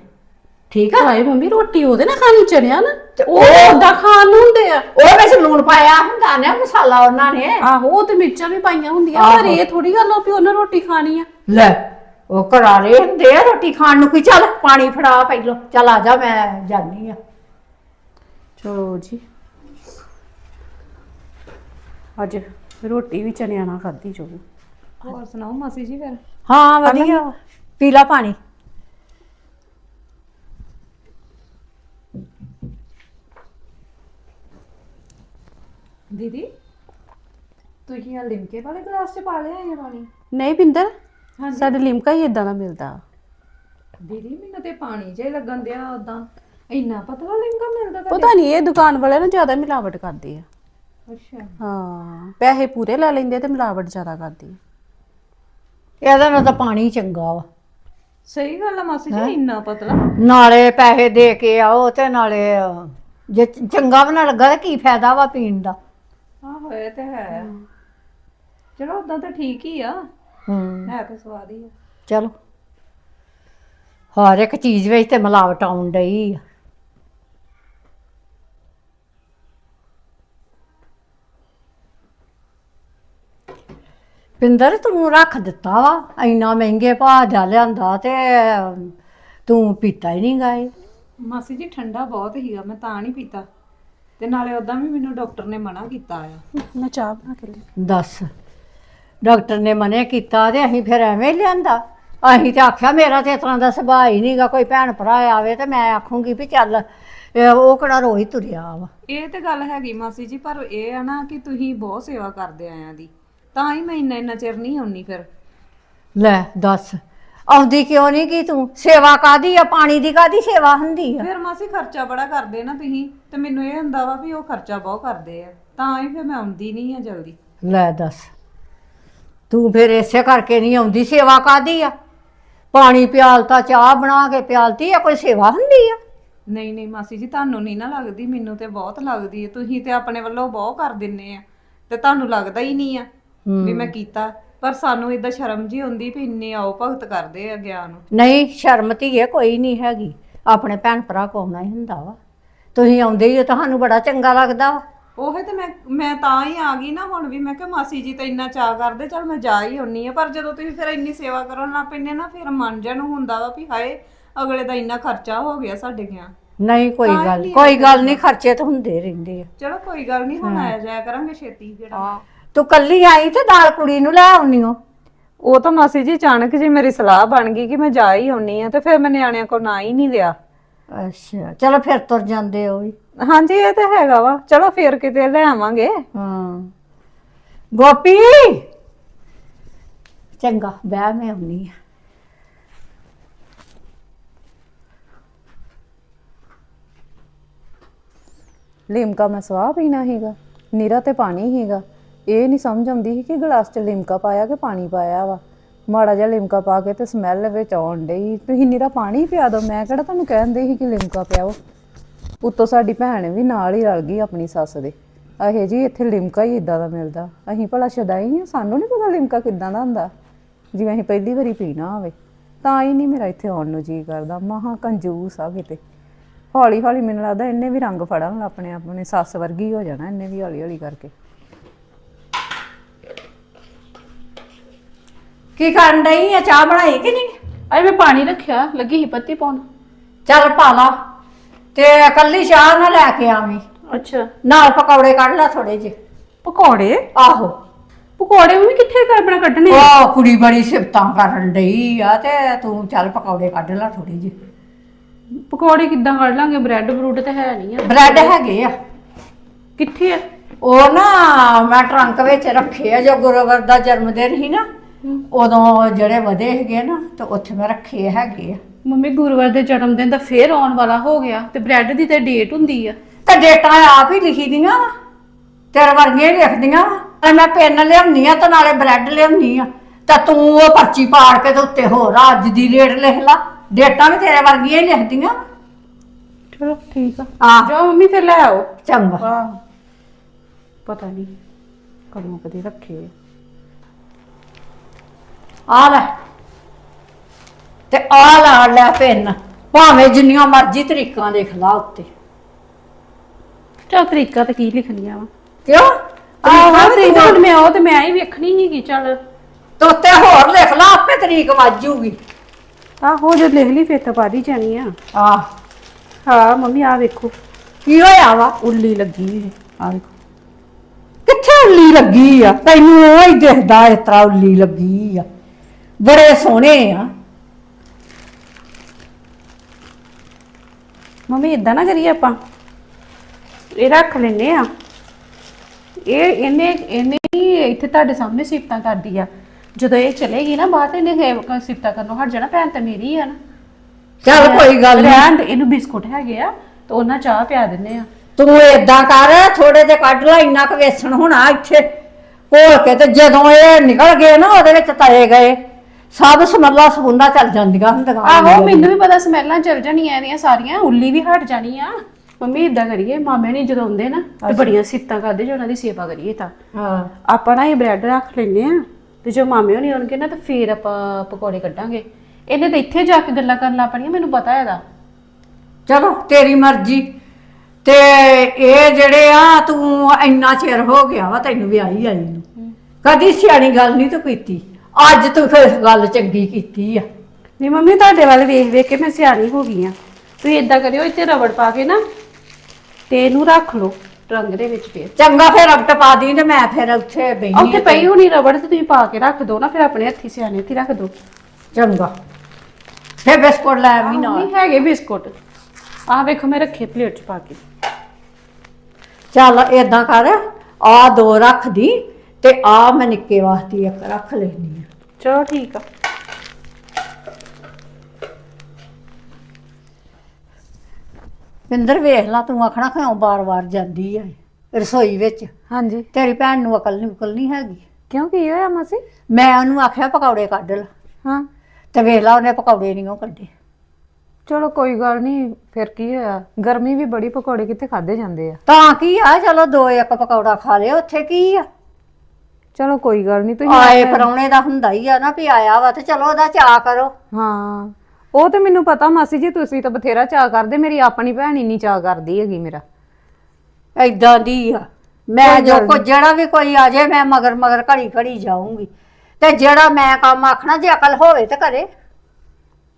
ਠੀਕ ਆ? ਹਾਏ ਮੰਮੀ ਰੋਟੀ ਉਹਦੇ ਨਾਲ ਖਾਣੀ ਚਣਿਆ ਨਾ? ਤੇ ਉਹ ਉਹ- ਉਦਾਂ ਖਾਣ ਨੂੰ ਹੁੰਦੇ ਆ। ਉਹ ਵਿੱਚ ਲੂਣ ਪਾਇਆ ਹੁੰਦਾ ਨਾ ਮਸਾਲਾ ਉਹਨਾਂ ਨੇ। ਆਹੋ ਉਹ ਤੇ ਮਿਰਚਾਂ ਵੀ ਪਾਈਆਂ ਹੁੰਦੀਆਂ ਪਰ ਆਹੋ। ਇਹ ਥੋੜੀ ਗੱਲ ਆ ਵੀ ਉਹਨਾਂ ਰੋਟੀ ਖਾਣੀ ਆ। ਲੈ ਉਹ ਘਰਾਰੇ ਹੁੰਦੇ ਆ ਰੋਟੀ ਖਾਣ ਨੂੰ ਕੋਈ ਚੱਲ ਪਾਣੀ ਫੜਾ ਪਹਿਲੋਂ ਚੱਲ ਆ ਜਾ ਮੈਂ ਜਾਨੀ ਆ। ਚਲੋ ਜੀ। ਅੱਜ ਰੋਟੀ ਵੀ ਚਣਿਆਂ ਨਾਲ ਖਾਧੀ ਜੋ। ਹੋਰ ਸੁਣਾਓ ਮਾਸੀ ਜੀ ਫਿਰ? ਹਾਂ ਵਧੀਆ। ਪੀ ਲਾ ਪਾਣੀ। ਦੀਦੀ ਤੁਸੀਂ ਆ ਲਿਮਕੇ ਵਾਲੇ ਗਲਾਸ 'ਚ ਪਾ ਲਿਆ ਇਹ ਪਾਣੀ? ਨਹੀਂ ਸਾਡੇ ਲਿਮਕਾ ਹੀ ਇਦਾਂ ਦਾ ਮਿਲਦਾ। ਦੀਦੀ ਮੈਨੂੰ ਤੇ ਪਾਣੀ ਹੀ ਲੱਗਣ ਦਿਆ ਉਦਾਂ ਇੰਨਾ ਪਤਲਾ ਲਿਮਕਾ ਮਿਲਦਾ ਤਾਂ ਪਤਾ ਨਹੀਂ ਇਹ ਦੁਕਾਨ ਵਾਲੇ ਨਾ ਜ਼ਿਆਦਾ ਮਿਲਾਵਟ ਕਰਦੇ ਆ। ਅੱਛਾ। ਹਾਂ ਪੈਸੇ ਪੂਰੇ ਲੈ ਲੈਂਦੇ ਆ ਤੇ ਮਿਲਾਵਟ ਜ਼ਿਆਦਾ ਕਰਦੇ ਆ। ਇਹਦਾ ਨਾਲ ਤਾਂ ਪਾਣੀ ਚੰਗਾ ਵਾ। ਸਹੀ ਗੱਲ ਆ ਮਾਸੀ ਜੀ ਇੰਨਾ ਪਤਲਾ। ਨਾਲੇ ਪੈਸੇ ਦੇ ਕੇ ਆਓ ਤੇ ਨਾਲੇ ਅਹ, ਜੇ ਚ- ਚੰਗਾ ਬਣਾ ਲੱਗਾ ਤਾਂ ਕੀ ਫਾਇਦਾ ਵਾ ਪੀਣ ਦਾ? ਆਹੋ ਇਹ ਤੇ ਹੈ। ਚਲੋ ਉਦਾਂ ਤਾਂ ਠੀਕ ਹੀ ਆ। ਹੂੰ। ਹੈ ਤੇ ਸਵਾਦ ਹੀ ਆ। ਚਲੋ। ਹਰ ਇੱਕ ਚੀਜ਼ ਵਿੱਚ ਤੇ ਮਿਲਾਵਟ ਆਉਣ ਡਈ ਆ। ਪਿੰਦਰ ਤੂੰ ਰੱਖ ਦਿੱਤਾ ਵਾ। ਇੰਨਾ ਮਹਿੰਗੇ ਭਾਅ ਦਾ ਲਿਆਂਦਾ ਤੇ ਤੂੰ ਪੀਤਾ ਹੀ ਨਹੀਂ ਗਾਏ ਮਾਸੀ ਜੀ ਠੰਡਾ ਬਹੁਤ ਹੀਗਾ ਮੈਂ ਤਾਂ ਨਹੀਂ ਪੀਤਾ। ਤੇ ਨਾਲੇ ਉਦਾਂ ਵੀ ਮੈਨੂੰ ਡਾਕਟਰ ਨੇ ਮਨਾ ਕੀਤਾ ਆ। ਮੈਂ ਚਾਹ ਬਣਾ ਕੇ ਲਿਆ ਦੱਸ। ਡਾਕਟਰ ਨੇ ਮਨੇ ਕੀਤਾ ਤੇ ਅਸੀਂ ਫਿਰ ਐਵੇਂ ਹੀ ਲਿਆਂਦਾ। ਅਸੀਂ ਤੇ ਆਖਿਆ ਮੇਰਾ ਤੇ ਇਸ ਤਰ੍ਹਾਂ ਦਾ ਸੁਭਾਅ ਹੀ ਨਹੀਂਗਾ ਕੋਈ ਭੈਣ ਭਰਾ ਆਵੇ ਤੇ ਮੈਂ ਆਖੂੰਗੀ ਵੀ ਚੱਲ ਇਹ ਉਹ ਕਿਹੜਾ ਰੋਈ ਤੁਰਿਆ ਵਾ। ਇਹ ਤੇ ਗੱਲ ਹੈਗੀ ਮਾਸੀ ਜੀ ਪਰ ਇਹ ਆ ਨਾ ਕਿ ਤੁਸੀਂ ਬਹੁਤ ਸੇਵਾ ਕਰਦੇ ਆਇਆਂ ਦੀ। ਤਾਂ ਹੀ ਮੈਂ ਇੰਨਾ ਇੰਨਾ ਚਿਰ ਨਹੀਂ ਆਉਣੀ ਫਿਰ। ਲੈ ਦੱਸ ਆਉਂਦੀ ਕਿਉਂ ਨਹੀਂ ਕੀ ਤੂੰ? ਸੇਵਾ ਕਾਦੀ ਆ? ਪਾਣੀ ਦੀ ਕਾਦੀ ਸੇਵਾ ਹੁੰਦੀ ਆ? ਫਿਰ ਮਾਸੀ ਖਰਚਾ ਬੜਾ ਕਰਦੇ ਨਾ ਤੁਸੀਂ ਤੇ ਮੈਨੂੰ ਇਹ ਹੁੰਦਾ ਵਾ ਵੀ ਉਹ ਖਰਚਾ ਬਹੁਤ ਕਰਦੇ ਆ। ਤਾਂ ਹੀ ਫਿਰ ਮੈਂ ਆਉਂਦੀ ਨਹੀਂ ਆ ਜਲਦੀ। ਲੈ ਦੱਸ ਤੂੰ ਫਿਰ ਇਸੇ ਕਰਕੇ ਨਹੀਂ ਆਉਂਦੀ ਸੇਵਾ ਕਾਦੀ ਆ? ਪਾਣੀ ਪਿਆਲਤਾ ਚਾਹ ਬਣਾ ਕੇ ਪਿਆਲਤੀ ਆ ਕੋਈ ਸੇਵਾ ਹੁੰਦੀ ਆ? ਨਹੀਂ ਨਹੀਂ ਮਾਸੀ ਜੀ ਤੁਹਾਨੂੰ ਨਹੀਂ ਨਾ ਲੱਗਦੀ ਮੈਨੂੰ ਤੇ ਬਹੁਤ ਲੱਗਦੀ ਹੈ ਤੁਸੀਂ ਤੇ ਆਪਣੇ ਵੱਲੋਂ ਬਹੁਤ ਕਰ ਦਿੰਨੇ ਆ ਤੇ ਤੁਹਾਨੂੰ ਲੱਗਦਾ ਹੀ ਨਹੀਂ ਆ ਵੀ ਮੈਂ ਕੀਤਾ। ਪਰ ਸਾਨੂੰ ਇਦਾਂ ਸ਼ਰਮ ਜੀ ਹੁੰਦੀ ਵੀ ਇੰਨੇ ਆਓ ਭਗਤ ਕਰਦੇ ਆ ਗਿਆਨ ਨੂੰ। ਨਹੀਂ ਸ਼ਰਮ ਧੀਏ ਕੋਈ ਨਹੀਂ ਹੈਗੀ। ਆਪਣੇ ਭੈਣ ਭਰਾ ਕੋਣਾ ਹੀ ਹੁੰਦਾ ਵਾ। ਤੁਸੀਂ ਆਉਂਦੇ ਹੀ ਹੋ, ਤੁਹਾਨੂੰ ਬੜਾ ਚੰਗਾ ਲੱਗਦਾ ਵਾ। ਉਹ ਤੇ ਮੈਂ ਮੈਂ ਤਾਂ ਹੀ ਆ ਗਈ ਨਾ ਹੁਣ ਵੀ ਮੈਂ ਕਿਹਾ ਮਾਸੀ ਜੀ ਤਾਂ ਇੰਨਾ ਚਾਹ ਕਰਦੇ ਚਲ ਮੈਂ ਜਾ ਹੀ ਹੁੰਨੀ ਆ ਪਰ ਜਦੋਂ ਤੁਸੀਂ ਫਿਰ ਇੰਨੀ ਸੇਵਾ ਕਰਨ ਲੱਗ ਪੈਂਦੇ ਨਾ ਫਿਰ ਮਨ ਜਿਹਾ ਨੂੰ ਹੁੰਦਾ ਵਾ ਵੀ ਹਾਏ ਅਗਲੇ ਦਾ ਇੰਨਾ ਖਰਚਾ ਹੋ ਗਿਆ ਸਾਡੇ ਗਿਆ। ਨਹੀਂ ਕੋਈ ਗੱਲ ਕੋਈ ਗੱਲ ਨਹੀਂ ਖਰਚੇ ਤਾਂ ਹੁੰਦੇ ਰਹਿੰਦੇ ਆ। ਚਲੋ ਕੋਈ ਗੱਲ ਨਹੀਂ ਹੁਣ ਆਇਆ ਜਾਇਆ ਕਰਾਂਗੇ ਛੇਤੀ ਜਿਹੜਾ। ਤੂੰ ਕੱਲੀ ਆਈ ਤੇ ਨਾਲ ਕੁੜੀ ਨੂੰ ਲੈ ਆਉਣੀ ਓ ਉਹ ਤਾਂ ਮਾਸੀ ਜੀ ਅਚਾਨਕ ਜੀ ਮੇਰੀ ਸਲਾਹ ਬਣ ਗਈ ਕਿ ਮੈਂ ਜਾ ਹੀ ਹੁੰਨੀ ਆ ਤੇ ਫਿਰ ਮੈਂ ਨਿਆਣਿਆਂ ਕੋਲ ਨਾ ਹੀ ਨਹੀਂ ਲਿਆ ਅੱਛਾ ਚਲੋ ਫਿਰ ਤੁਰ ਜਾਂਦੇ ਹੋ ਵੀ। ਹਾਂਜੀ ਇਹ ਤਾਂ ਹੈਗਾ ਵਾ। ਚਲੋ ਫਿਰ ਕਿਤੇ ਲੈ ਆਵਾਂਗੇ। ਹਾਂ। ਗੋਪੀ! ਚੰਗਾ ਬਹਿ ਮੈਂ ਆਉਣੀ ਆ। ਲਿਮਕਾ ਮੈਂ ਸਵਾਹ ਪੀਣਾ ਹੈਗਾ ਨੀਰਾ ਤੇ ਪਾਣੀ ਹੈਗਾ ਇਹ ਨਹੀਂ ਸਮਝ ਆਉਂਦੀ ਸੀ ਕਿ ਗਲਾਸ 'ਚ ਲਿਮਕਾ ਪਾਇਆ ਕਿ ਪਾਣੀ ਪਾਇਆ ਵਾ। ਮਾੜਾ ਜਿਹਾ ਲਿਮਕਾ ਪਾ ਕੇ ਤੇ ਸਮੈਲ ਵਿੱਚ ਆਉਣ ਡਈ। ਤੁਸੀਂ ਨੀਰਾ ਪਾਣੀ ਪਿਆ ਦਿਓ, ਮੈਂ ਕਿਹੜਾ ਤੁਹਾਨੂੰ ਕਹਿੰਦੇ ਸੀ ਕਿ ਲਿਮਕਾ ਪਿਆਓ ਉੱਤੋਂ ਸਾਡੀ ਭੈਣ ਵੀ ਨਾਲ ਹੀ ਰਲ ਗਈ ਆਪਣੀ ਸੱਸ ਦੇ। ਅਹੇ ਜੀ ਇੱਥੇ ਲਿਮਕਾ ਹੀ ਇਦਾਂ ਦਾ ਮਿਲਦਾ। ਅਸੀਂ ਭਲਾ ਸ਼ਦਾਈ ਹਾਂ ਸਾਨੂੰ ਨਹੀਂ ਪਤਾ ਲਿਮਕਾ ਕਿੱਦਾਂ ਦਾ ਹੁੰਦਾ। ਜਿਵੇਂ ਅਸੀਂ ਪਹਿਲੀ ਵਾਰੀ ਪੀਣਾ ਹੋਵੇ, ਤਾਂ ਹੀ ਨਹੀਂ ਮੇਰਾ ਇੱਥੇ ਆਉਣ ਨੂੰ ਜੀ ਕਰਦਾ। ਮਹਾ ਕੰਜੂਸ ਆ ਕਿਤੇ। ਹੌਲੀ ਹੌਲੀ ਮੈਨੂੰ ਲੱਗਦਾ ਇਹਨੇ ਵੀ ਰੰਗ ਫੜਨ ਆਪਣੇ ਆਪਣੇ ਸੱਸ ਵਰਗੀ ਹੋ ਜਾਣਾ, ਇਹਨੇ ਵੀ ਹੌਲੀ ਹੌਲੀ ਕਰਕੇ। ਕੀ ਕਰਨ ਡਈ ਆ? ਚਾਹ ਬਣਾਈ ਕਿ ਨਹੀਂ? ਅਰੇ ਮੈਂ ਪਾਣੀ ਰੱਖਿਆ ਲੱਗੀ ਸੀ ਪੱਤੀ ਪਾਉਣ। ਚੱਲ ਪਾ ਲਾ ਤੇ ਕੱਲੀ ਚਾਹ ਨਾ ਲੈ ਕੇ ਆਵੀਂ। ਅੱਛਾ। ਨਾਲ ਪਕੌੜੇ ਕੱਢ ਲੈ ਥੋੜੇ ਜਿਹੇ। ਪਕੌੜੇ? ਆਹੋ। ਪਕੌੜੇ ਵੀ ਕਿੱਥੇ ਕਰਪਣਾ ਕੱਢਣੇ? ਉਹ ਕੁੜੀ ਬੜੀ ਸਿਫਤਾਂ ਕਰਨ ਡਈ ਆ ਤੇ ਤੂੰ ਚੱਲ ਪਕੌੜੇ ਕੱਢ ਲੈ ਥੋੜੇ ਜਿਹੇ। ਪਕੌੜੇ ਕਿੱਦਾਂ ਕੱਢ ਲਾਂਗੇ? ਬ੍ਰੈਡ ਬਰੂਡ ਤੇ ਹੈ ਨਹੀਂ ਆ। ਬ੍ਰੈਡ ਹੈਗੇ ਆ। ਕਿੱਥੇ ਆ? ਉਹ ਨਾ ਮੈਂ ਟਰੰਕ ਵਿੱਚ ਰੱਖੇ ਆ ਜੋ ਗੁਰੂਵਰ ਦਾ ਜਨਮ ਦਿਨ ਸੀ ਨਾ। ਉਦੋਂ ਜਿਹੜੇ ਵਧੇ ਹੈਗੇ ਨਾ ਤੇ ਉੱਥੇ ਮੈਂ ਰੱਖੇ ਹੈਗੇ ਆ। ਮੰਮੀ ਗੁਰੂਵਾਰ ਦੇ ਜਨਮ ਦਿਨ ਦਾ ਫੇਰ ਆਉਣ ਵਾਲਾ ਹੋ ਗਿਆ ਤੇ ਬ੍ਰੈਡ ਦੀ ਤੇ ਡੇਟ ਹੁੰਦੀ ਆ। ਤੇ ਡੇਟਾਂ ਆਪ ਹੀ ਲਿਖੀ ਦੀਆਂ ਵਾ ਤੇਰੇ ਵਰਗੀਆਂ ਹੀ ਲਿਖਦੀਆਂ ਵਾ। ਮੈਂ ਪੈਨ ਲਿਆਉਣੀ ਆ ਤੇ ਨਾਲੇ ਬ੍ਰੈਡ ਲਿਆਉਣੀ ਆ। ਤਾਂ ਤੂੰ ਉਹ ਪਰਚੀ ਪਾੜ ਕੇ ਤੇ ਉੱਤੇ ਹੋਰ ਅੱਜ ਦੀ ਰੇਟ ਲਿਖ ਲਾ। ਡੇਟਾਂ ਵੀ ਤੇਰੇ ਵਰਗੀਆਂ ਹੀ ਲਿਖਦੀਆਂ। ਚਲੋ ਠੀਕ ਆ। ਆ ਜਾਓ ਮੰਮੀ ਫਿਰ ਲੈ ਆਓ। ਚੰਗਾ। ਪਤਾ ਨਹੀਂ ਕਦੋਂ ਕਦੇ ਰੱਖੇ ਆ। ਆ ਲੈ। ਤੇ ਆ ਲਾ ਲੈ ਪੈਨ ਭਾਵੇਂ ਜਿੰਨੀਆਂ ਮਰਜ਼ੀ ਤਰੀਕਾਂ ਲਿਖ ਲਾ ਉੱਤੇ। ਚੱਲ ਤਰੀਕਾ ਤੇ ਕੀ ਲਿਖਣੀਆਂ ਵਾ? ਕਿਉਂ? ਆਹ ਤਰੀਕਾ ਹੁਣ ਮੈਂ ਉਹ ਤੇ ਮੈਂ ਹੀ ਵੇਖਣੀ ਹੀਗੀ ਚੱਲ। ਤੇ ਉੱਤੇ ਹੋਰ ਲਿਖ ਲਾ ਆਪੇ ਤਰੀਕ ਵੱਜੂਗੀ ਆਹੋ ਜੇ ਲਿਖ ਲਈ ਫਿਰ ਤਾਂ ਪਾ ਦੀ ਜਾਣੀ ਆ। ਆ ਹਾਂ ਮੰਮੀ ਆ ਵੇਖੋ। ਕੀ ਹੋਇਆ ਵਾ? ਉੱਲੀ ਲੱਗੀ ਹੋਈ ਆ ਵੇਖੋ। ਕਿੱਥੇ ਉੱਲੀ ਲੱਗੀ ਆ? ਤੈਨੂੰ ਉਹ ਹੀ ਦਿਖਦਾ ਇਸ ਤਰ੍ਹਾਂ ਉੱਲੀ ਲੱਗੀ ਆ। ਬੜੇ ਸੋਹਣੇ ਆ। ਮੰਮੀ ਇਦਾਂ ਨਾ ਕਰੀਏ ਆਪਾਂ। ਇਹ ਰੱਖ ਲੈਨੇ ਆ। ਇਹ ਇਹਨੇ ਇਹਨੇ ਹੀ ਇੱਥੇ ਤੁਹਾਡੇ ਸਾਹਮਣੇ ਸਿਫਤਾਂ ਕਰਦੀ ਆ। ਜਦੋਂ ਇਹ ਚਲੇਗੀ ਨਾ ਬਾਅਦ ਇਹਨੇ ਸਿਫਤਾਂ ਕਰਨੋਂ ਹਟ ਜਾਣਾ ਭੈਣ ਤਾਂ ਮੇਰੀ ਆ ਨਾ। ਚੱਲ ਕੋਈ ਗੱਲ ਨਹੀਂ। ਰਹਿਣ ਦੇ, ਇਹਨੂੰ ਬਿਸਕੁਟ ਹੈਗੇ ਆ ਤੇ ਉਹਨਾਂ ਚਾਹ ਪਿਆ ਦਿੰਨੇ ਆ। ਤੂੰ ਏਦਾਂ ਕਰ ਥੋੜੇ ਜਿਹਾ ਕੱਢ ਲੈ ਇੰਨਾ ਕੁ ਵੇਸਣ ਹੋਣਾ ਇੱਥੇ। ਘੋਲ ਕੇ ਤੇ ਜਦੋਂ ਇਹ ਨਿਕਲ ਗਏ ਨਾ ਉਹਦੇ ਵਿੱਚ ਤਲੇ ਗਏ। ਸਭ ਸਮੱਲਾ ਸਮੁੰਦਾ ਚੱਲ ਜਾਂਦੀਆਂ ਹੁੰਦੀਆਂ। ਆਹੋ ਮੈਨੂੰ ਵੀ ਪਤਾ ਸਮੈਲਾਂ ਚੱਲ ਜਾਣੀਆਂ ਇਹਦੀਆਂ ਸਾਰੀਆਂ ਉੱਲੀ ਵੀ ਹਟ ਜਾਣੀ ਆ। ਮੰਮੀ ਇਦਾਂ ਕਰੀਏ ਮਾਮੇ ਨੇ ਜਦੋਂ ਆਉਂਦੇ ਨਾ ਤੇ ਬੜੀਆਂ ਸਿਫਤਾਂ ਕਰਦੇ ਜੇ ਉਹਨਾਂ ਦੀ ਸੇਵਾ ਕਰੀਏ ਤਾਂ। ਹਾਂ। ਆਪਾਂ ਨਾ ਇਹ ਬ੍ਰੈਡ ਰੱਖ ਲੈਨੇ ਆ ਤੇ ਜੋ ਮਾਮੇ ਹੋਣੀ ਆਉਣਗੇ ਨਾ ਤਾਂ ਫੇਰ ਆਪਾਂ ਪਕੌੜੇ ਕੱਢਾਂਗੇ। ਇਹਨੇ ਤਾਂ ਇੱਥੇ ਜਾ ਕੇ ਗੱਲਾਂ ਕਰਨ ਲੱਗ ਪਣੀਆਂ ਮੈਨੂੰ ਪਤਾ ਇਹਦਾ। ਚਲੋ ਤੇਰੀ ਮਰਜ਼ੀ। ਤੇ ਇਹ ਜਿਹੜੇ ਆ ਤੂੰ ਇੰਨਾ ਚਿਰ ਹੋ ਗਿਆ ਵਾ ਤੈਨੂੰ ਵਿਆਹੀ ਆਈ ਨੂੰ। ਕਦੀ ਸਿਆਣੀ ਗੱਲ ਨਹੀਂ ਤੂੰ ਕੀਤੀ। ਅੱਜ ਤੂੰ ਫਿਰ ਗੱਲ ਚੰਗੀ ਕੀਤੀ ਆ। ਨਹੀਂ ਮੰਮੀ ਤੁਹਾਡੇ ਵੱਲ ਵੇਖ ਵੇਖ ਕੇ ਮੈਂ ਸਿਆਣੀ ਹੋ ਗਈ ਆ। ਤੁਸੀਂ ਇਦਾਂ ਕਰਿਓ ਇੱਥੇ ਰਬੜ ਪਾ ਕੇ ਨਾ ਤੇ ਇਹਨੂੰ ਰੱਖ ਲਓ ਰੰਗ ਦੇ ਵਿੱਚ ਫੇਰ। ਚੰਗਾ ਫਿਰ ਅਬਟ ਪਾ ਦੀ ਤੇ ਮੈਂ ਫਿਰ ਉੱਥੇ ਬੈਣੀ ਉੱਥੇ ਪਈ ਹੋਣੀ ਰਬੜ ਤੇ ਤੁਸੀਂ ਪਾ ਕੇ ਰੱਖ ਦਿਓ ਨਾ ਫਿਰ ਆਪਣੇ ਹੱਥੀ ਸਿਆਣੇ ਹੱਥੀ ਰੱਖ ਦਿਓ ਚੰਗਾ। ਫਿਰ ਬਿਸਕੁਟ ਲੈ ਆਵੀਂ ਨਾਲ। ਨਹੀਂ ਹੈਗੇ ਬਿਸਕੁਟ। ਆਹ ਵੇਖੋ ਮੈਂ ਰੱਖੇ ਪਲੇਟ 'ਚ ਪਾ ਕੇ। ਚੱਲ ਏਦਾਂ ਕਰ ਆ ਦੋ ਰੱਖ ਦੀ ਤੇ ਆ ਮੈਂ ਨਿੱਕੇ ਵਾਸਤੇ ਇੱਕ ਰੱਖ ਲੈਣੀ ਆ ਚਲੋ ਠੀਕ ਆ। ਪਿੰਦਰ ਵੇਖ ਲਾ ਤੂੰ ਆਖਣਾ ਕਿਉਂ ਬਾਰ-ਬਾਰ ਜਾਂਦੀ ਆ ਰਸੋਈ ਵਿੱਚ? ਹਾਂਜੀ। ਤੇਰੀ ਭੈਣ ਨੂੰ ਅਕਲ ਨਹੀਂ ਅਕਲ ਨਹੀਂ ਹੈਗੀ। ਕਿਉਂ ਕੀ ਹੋਇਆ ਮਾਸੀ? ਮੈਂ ਉਹਨੂੰ ਆਖਿਆ ਪਕੌੜੇ ਕੱਢ ਲੈ। ਹਾਂ। ਤੇ ਵੇਖ ਲਾ ਉਹਨੇ ਪਕੌੜੇ ਨਹੀਂ ਉਹ ਕੱਢੇ। ਚਲੋ ਕੋਈ ਗੱਲ ਨਹੀਂ ਫਿਰ ਕੀ ਹੋਇਆ? ਗਰਮੀ ਵੀ ਬੜੀ ਪਕੌੜੇ ਕਿੱਥੇ ਖਾਦੇ ਜਾਂਦੇ ਆ? ਤਾਂ ਕੀ ਆ ਚਲੋ ਦੋ ਇੱਕ ਪਕੌੜਾ ਖਾ ਲਿਆ ਉੱਥੇ ਕੀ ਆ? ਚਲੋ ਕੋਈ ਗੱਲ ਨਹੀਂ ਤੁਸੀਂ ਆਏ ਪਰੌਣੇ ਦਾ ਹੁੰਦਾ ਹੀ ਆ ਨਾ ਵੀ ਆਇਆ ਵਾ ਤੇ ਚਲੋ ਉਹਦਾ ਚਾਅ ਕਰੋ। ਹਾਂ ਉਹ ਤੇ ਮੈਨੂੰ ਪਤਾ ਮਾਸੀ ਜੀ ਤੁਸੀਂ ਤਾਂ ਬਥੇਰਾ ਚਾਹ ਕਰਦੇ ਮੇਰੀ ਆਪਣੀ ਭੈਣ ਹੀ ਨਹੀਂ ਚਾਹ ਕਰਦੀ ਹੈਗੀ ਮੇਰਾ। ਐਦਾਂ ਦੀ ਆ। ਮੈਂ ਜੋ ਕੋ ਜਿਹੜਾ ਵੀ ਕੋਈ ਆ ਜਾਏ ਮੈਂ ਮਗਰ ਮਗਰ ਘੜੀ ਘੜੀ ਜਾਊਂਗੀ। ਤੇ ਜਿਹੜਾ ਮੈਂ ਕੰਮ ਆਖਣਾ ਜੇ ਅਕਲ ਹੋਵੇ ਤੇ ਕਰੇ।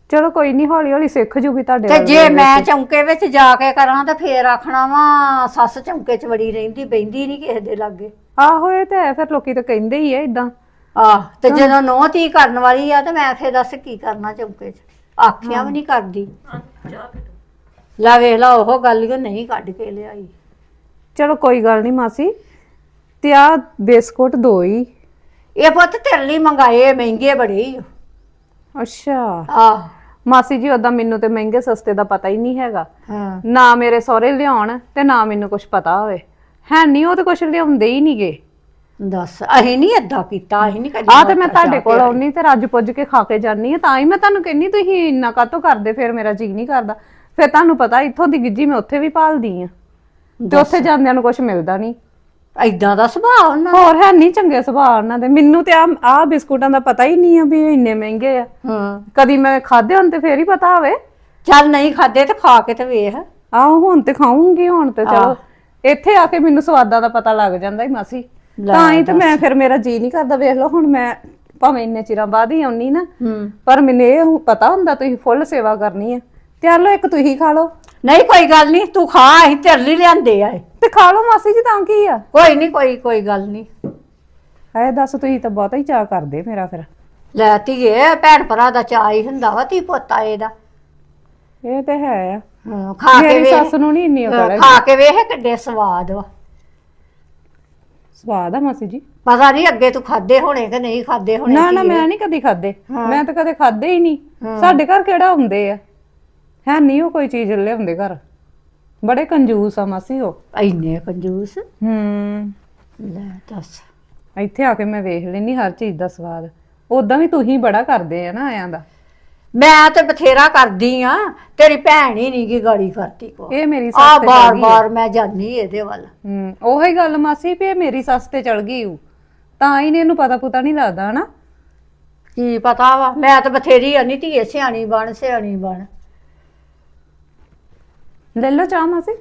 ਚਲੋ ਕੋਈ ਨਹੀਂ ਹੌਲੀ ਹੌਲੀ ਸਿੱਖ ਜੂਗੀ ਤੁਹਾਡੇ ਤੇ ਜੇ ਮੈਂ ਚੌਂਕੇ ਵਿੱਚ ਜਾ ਕੇ ਕਰਾਂ ਤਾਂ ਫੇਰ ਆਖਣਾ ਵਾ ਸੱਸ ਚੌਂਕੇ 'ਚ ਵੜੀ ਰਹਿੰਦੀ ਬੈਂਦੀ ਨਹੀਂ ਕਿਸੇ ਦੇ ਲਾਗੇ। ਆਹੋ ਇਹ ਤੇ ਹੈ ਫਿਰ ਲੋਕੀ ਤਾਂ ਕਹਿੰਦੇ ਹੀ ਐ ਇਦਾਂ ਆਹ ਤੇ ਜਦੋਂ ਨੋਹ ਤੀ ਕਰਨ ਵਾਲੀ ਆ ਤੇ ਮੈਂ ਫੇਰ ਦੱਸ ਕੀ ਕਰਨਾ ਚੌਂਕੇ 'ਚ। ਆਖਿਆ ਵੀ ਨਹੀਂ ਕਰਦੀ। ਲੈ ਵੇਖ ਲਾ ਉਹ ਗੱਲ ਹੀ ਨਹੀਂ ਕੱਢ ਕੇ ਲਿਆਈ। ਚਲੋ ਕੋਈ ਗੱਲ ਨਹੀਂ ਮਾਸੀ। ਤੇ ਆ ਬਿਸਕੁਟ ਦੋ ਹੀ। ਇਹ ਪੁੱਤ ਤੇਰੇ ਲਈ ਮੰਗਾਏ ਮਹਿੰਗੇ ਬੜੇ ਹੀ ਅੱਛਾ। ਆਹ। ਮਾਸੀ ਜੀ ਉਦਾਂ ਮੈਨੂੰ ਤੇ ਮਹਿੰਗੇ ਸਸਤੇ ਦਾ ਪਤਾ ਹੀ ਨਹੀਂ ਹੈਗਾ। ਹਾਂ। ਨਾ ਮੇਰੇ ਸਹੁਰੇ ਲਿਆਉਣ ਤੇ ਨਾ ਮੈਨੂੰ ਕੁਝ ਪਤਾ ਹੋਵੇ। ਹੈ ਨਹੀਂ ਉਹ ਤੇ ਕੁਝ ਲਿਆਉਂਦੇ ਹੀ ਨਹੀਂਗੇ ਦੱਸ ਅਸੀਂ ਨਹੀਂ ਏਦਾਂ ਕੀਤਾ ਅਸੀਂ ਨਹੀਂ ਕਦੀ ਆ ਤੇ ਮੈਂ ਤੁਹਾਡੇ ਕੋਲ ਆਉਣੀ ਤੇ ਰੱਜ ਪੁੱਜ ਕੇ ਖਾ ਕੇ ਜਾਨੀ ਆ ਤਾਂ ਹੀ ਮੈਂ ਤੁਹਾਨੂੰ ਕਹਿੰਨੀ ਤੁਸੀਂ ਇੰਨਾ ਕਾਤੋਂ ਕਰਦੇ ਫਿਰ ਮੇਰਾ ਜੀ ਨਹੀਂ ਕਰਦਾ। ਫਿਰ ਤੁਹਾਨੂੰ ਪਤਾ ਇੱਥੋਂ ਦੀ ਗਿੱਜੀ ਮੈਂ ਉੱਥੇ ਵੀ ਪਾਲਦੀ ਆ ਤੇ ਉੱਥੇ ਜਾਂਦਿਆਂ ਨੂੰ ਕੁਝ ਮਿਲਦਾ ਨਹੀਂ। ਐਦਾਂ ਦਾ ਸੁਭਾਅ ਉਹਨਾਂ ਹੋਰ ਹੈ ਨਹੀਂ ਚੰਗੇ ਸੁਭਾਅ ਉਹਨਾਂ ਦੇ। ਮੈਨੂੰ ਤੇ ਆ ਆ ਬਿਸਕੁਟਾਂ ਦਾ ਪਤਾ ਹੀ ਨਹੀਂ ਆ ਵੀ ਇਹ ਇੰਨੇ ਮਹਿੰਗੇ ਆ। ਹਾਂ। ਕਦੀ ਮੈਂ ਖਾਦੇ ਹੋਣ ਤੇ ਫੇਰ ਹੀ ਪਤਾ ਹੋਵੇ। ਚੱਲ ਨਹੀਂ ਖਾਦੇ ਤੇ ਖਾ ਕੇ ਤੇ ਵੇਖ। ਆਹ ਹੁਣ ਤੇ ਖਾਉਂਗੀ ਹੁਣ ਤੇ ਚਲੋ। ਇੱਥੇ ਆ ਕੇ ਮੈਨੂੰ ਸਵਾਦਾਂ ਦਾ ਪਤਾ ਲੱਗ ਜਾਂਦਾ ਹੀ ਮਾਸੀ। ਲੈ ਤਾਂ ਹੀ ਤੇ ਮੈਂ ਫਿਰ ਮੇਰਾ ਜੀ ਨਹੀਂ ਕਰਦਾ ਵੇਖ ਲਓ ਹੁਣ ਮੈਂ ਭਾਵੇਂ ਇੰਨੇ ਚਿਰਾਂ ਬਾਅਦ ਹੀ ਆਉਣੀ ਨਾ ਹੂੰ। ਪਰ ਮੈਨੂੰ ਇਹ ਪਤਾ ਹੁੰਦਾ ਤੁਸੀਂ ਫੁੱਲ ਸੇਵਾ ਕਰਨੀ ਹੈ ਤੇ ਆ ਲਓ ਇੱਕ ਤੁਸੀਂ ਖਾ ਲਓ। ਨਹੀਂ ਕੋਈ ਗੱਲ ਨਹੀਂ ਤੂੰ ਖਾ ਅਸੀਂ ਤੇਰੇ ਲਈ ਲਿਆਂਦੇ ਆ। ਤੇ ਖਾ ਲਓ ਮਾਸੀ ਜੀ ਤਾਂ ਕੀ ਆ? ਕੋਈ ਨਹੀਂ ਕੋਈ ਕੋਈ ਗੱਲ ਨਹੀਂ ਐ ਦੱਸ ਤੁਸੀਂ ਤਾਂ ਬਹੁਤਾ ਹੀ ਚਾਹ ਕਰਦੇ ਮੇਰਾ ਫਿਰ। ਲੈ ਧੀਏ ਭੈਣ ਭਰਾ ਦਾ ਚਾਅ ਹੀ ਹੁੰਦਾ ਵਾ ਧੀ ਪੋਤਾ ਇਹਦਾ। ਇਹ ਤੇ ਹੈ ਆ। ਹਾਂ, ਖਾ ਕੇ ਮੇਰੀ ਵੇਖ ਸੱਸ ਨੂੰ ਨਹੀਂ ਇੰਨੀ ਅਕਲ ਹੈ ਖਾ ਕੇ ਵੇਖ ਕਿੱਡੇ ਸਵਾਦ ਵਾ। ਸਵਾਦ ਆ ਮਾਸੀ ਜੀ। ਪਤਾ ਨਹੀਂ ਅੱਗੇ ਤੂੰ ਖਾਦੇ ਹੋਣੇ ਕਿ ਨਹੀਂ ਖਾਦੇ ਹੋਣੇ ਨਾ ਨਾ ਮੈਂ ਨਹੀਂ ਕਦੀ ਖਾਦੇ ਮੈਂ ਤਾਂ ਕਦੇ ਖਾਦੇ ਹੀ ਨਹੀਂ ਸਾਡੇ ਘਰ ਕਿਹੜਾ ਹੁੰਦੇ ਆ? ਹੈ ਨਹੀਂ ਉਹ ਕੋਈ ਚੀਜ਼ ਲਿਆਉਂਦੇ ਘਰ। ਬੜੇ ਕੰਜੂਸ ਆ ਮਾਸੀ ਉਹ। ਇੰਨੇ ਕੰਜੂਸ? ਹੂੰ। ਲੈ ਦੱਸ। ਇੱਥੇ ਆ ਕੇ ਮੈਂ ਵੇਖ ਲੈਣੀ ਹਰ ਚੀਜ਼ ਦਾ ਸਵਾਦ। ਉਦਾਂ ਵੀ ਤੁਸੀਂ ਬੜਾ ਕਰਦੇ ਆ ਨਾ ਆਇਆਂ ਦਾ। ਮੈਂ ਤੇ ਬਥੇਰਾ ਕਰਦੀ ਆ ਤੇਰੀ ਭੈਣ ਹੀ ਨਹੀਂ ਗੀ ਗਾੜੀ ਕਰਦੀ ਕੋ। ਇਹ ਮੇਰੀ ਆ ਸੱਸ ਤੇ ਬਾਰ ਚੜ ਗਈ ਬਾਰ ਮੈਂ ਜਾਨੀ ਇਹਦੇ ਵੱਲ। ਹੂੰ ਉਹੀ ਗੱਲ ਮਾਸੀ ਵੀ ਇਹ ਮੇਰੀ ਸੱਸ ਤੇ ਚੜ ਗਈ ਊ। ਤਾਂ ਹੀ ਨੇ ਇਹਨੂੰ ਪਤਾ ਪੁਤਾ ਨਹੀਂ ਲੱਗਦਾ ਹਨਾ? ਕੀ ਪਤਾ ਵਾ ਮੈਂ ਤਾਂ ਬਥੇਰੀ ਆ ਨਹੀਂ ਧੀਏ ਸਿਆਣੀ ਬਣ ਸਿਆਣੀ ਬਣ। ਲੈ ਲਓ ਚਾਹ ਮਾਸੀ।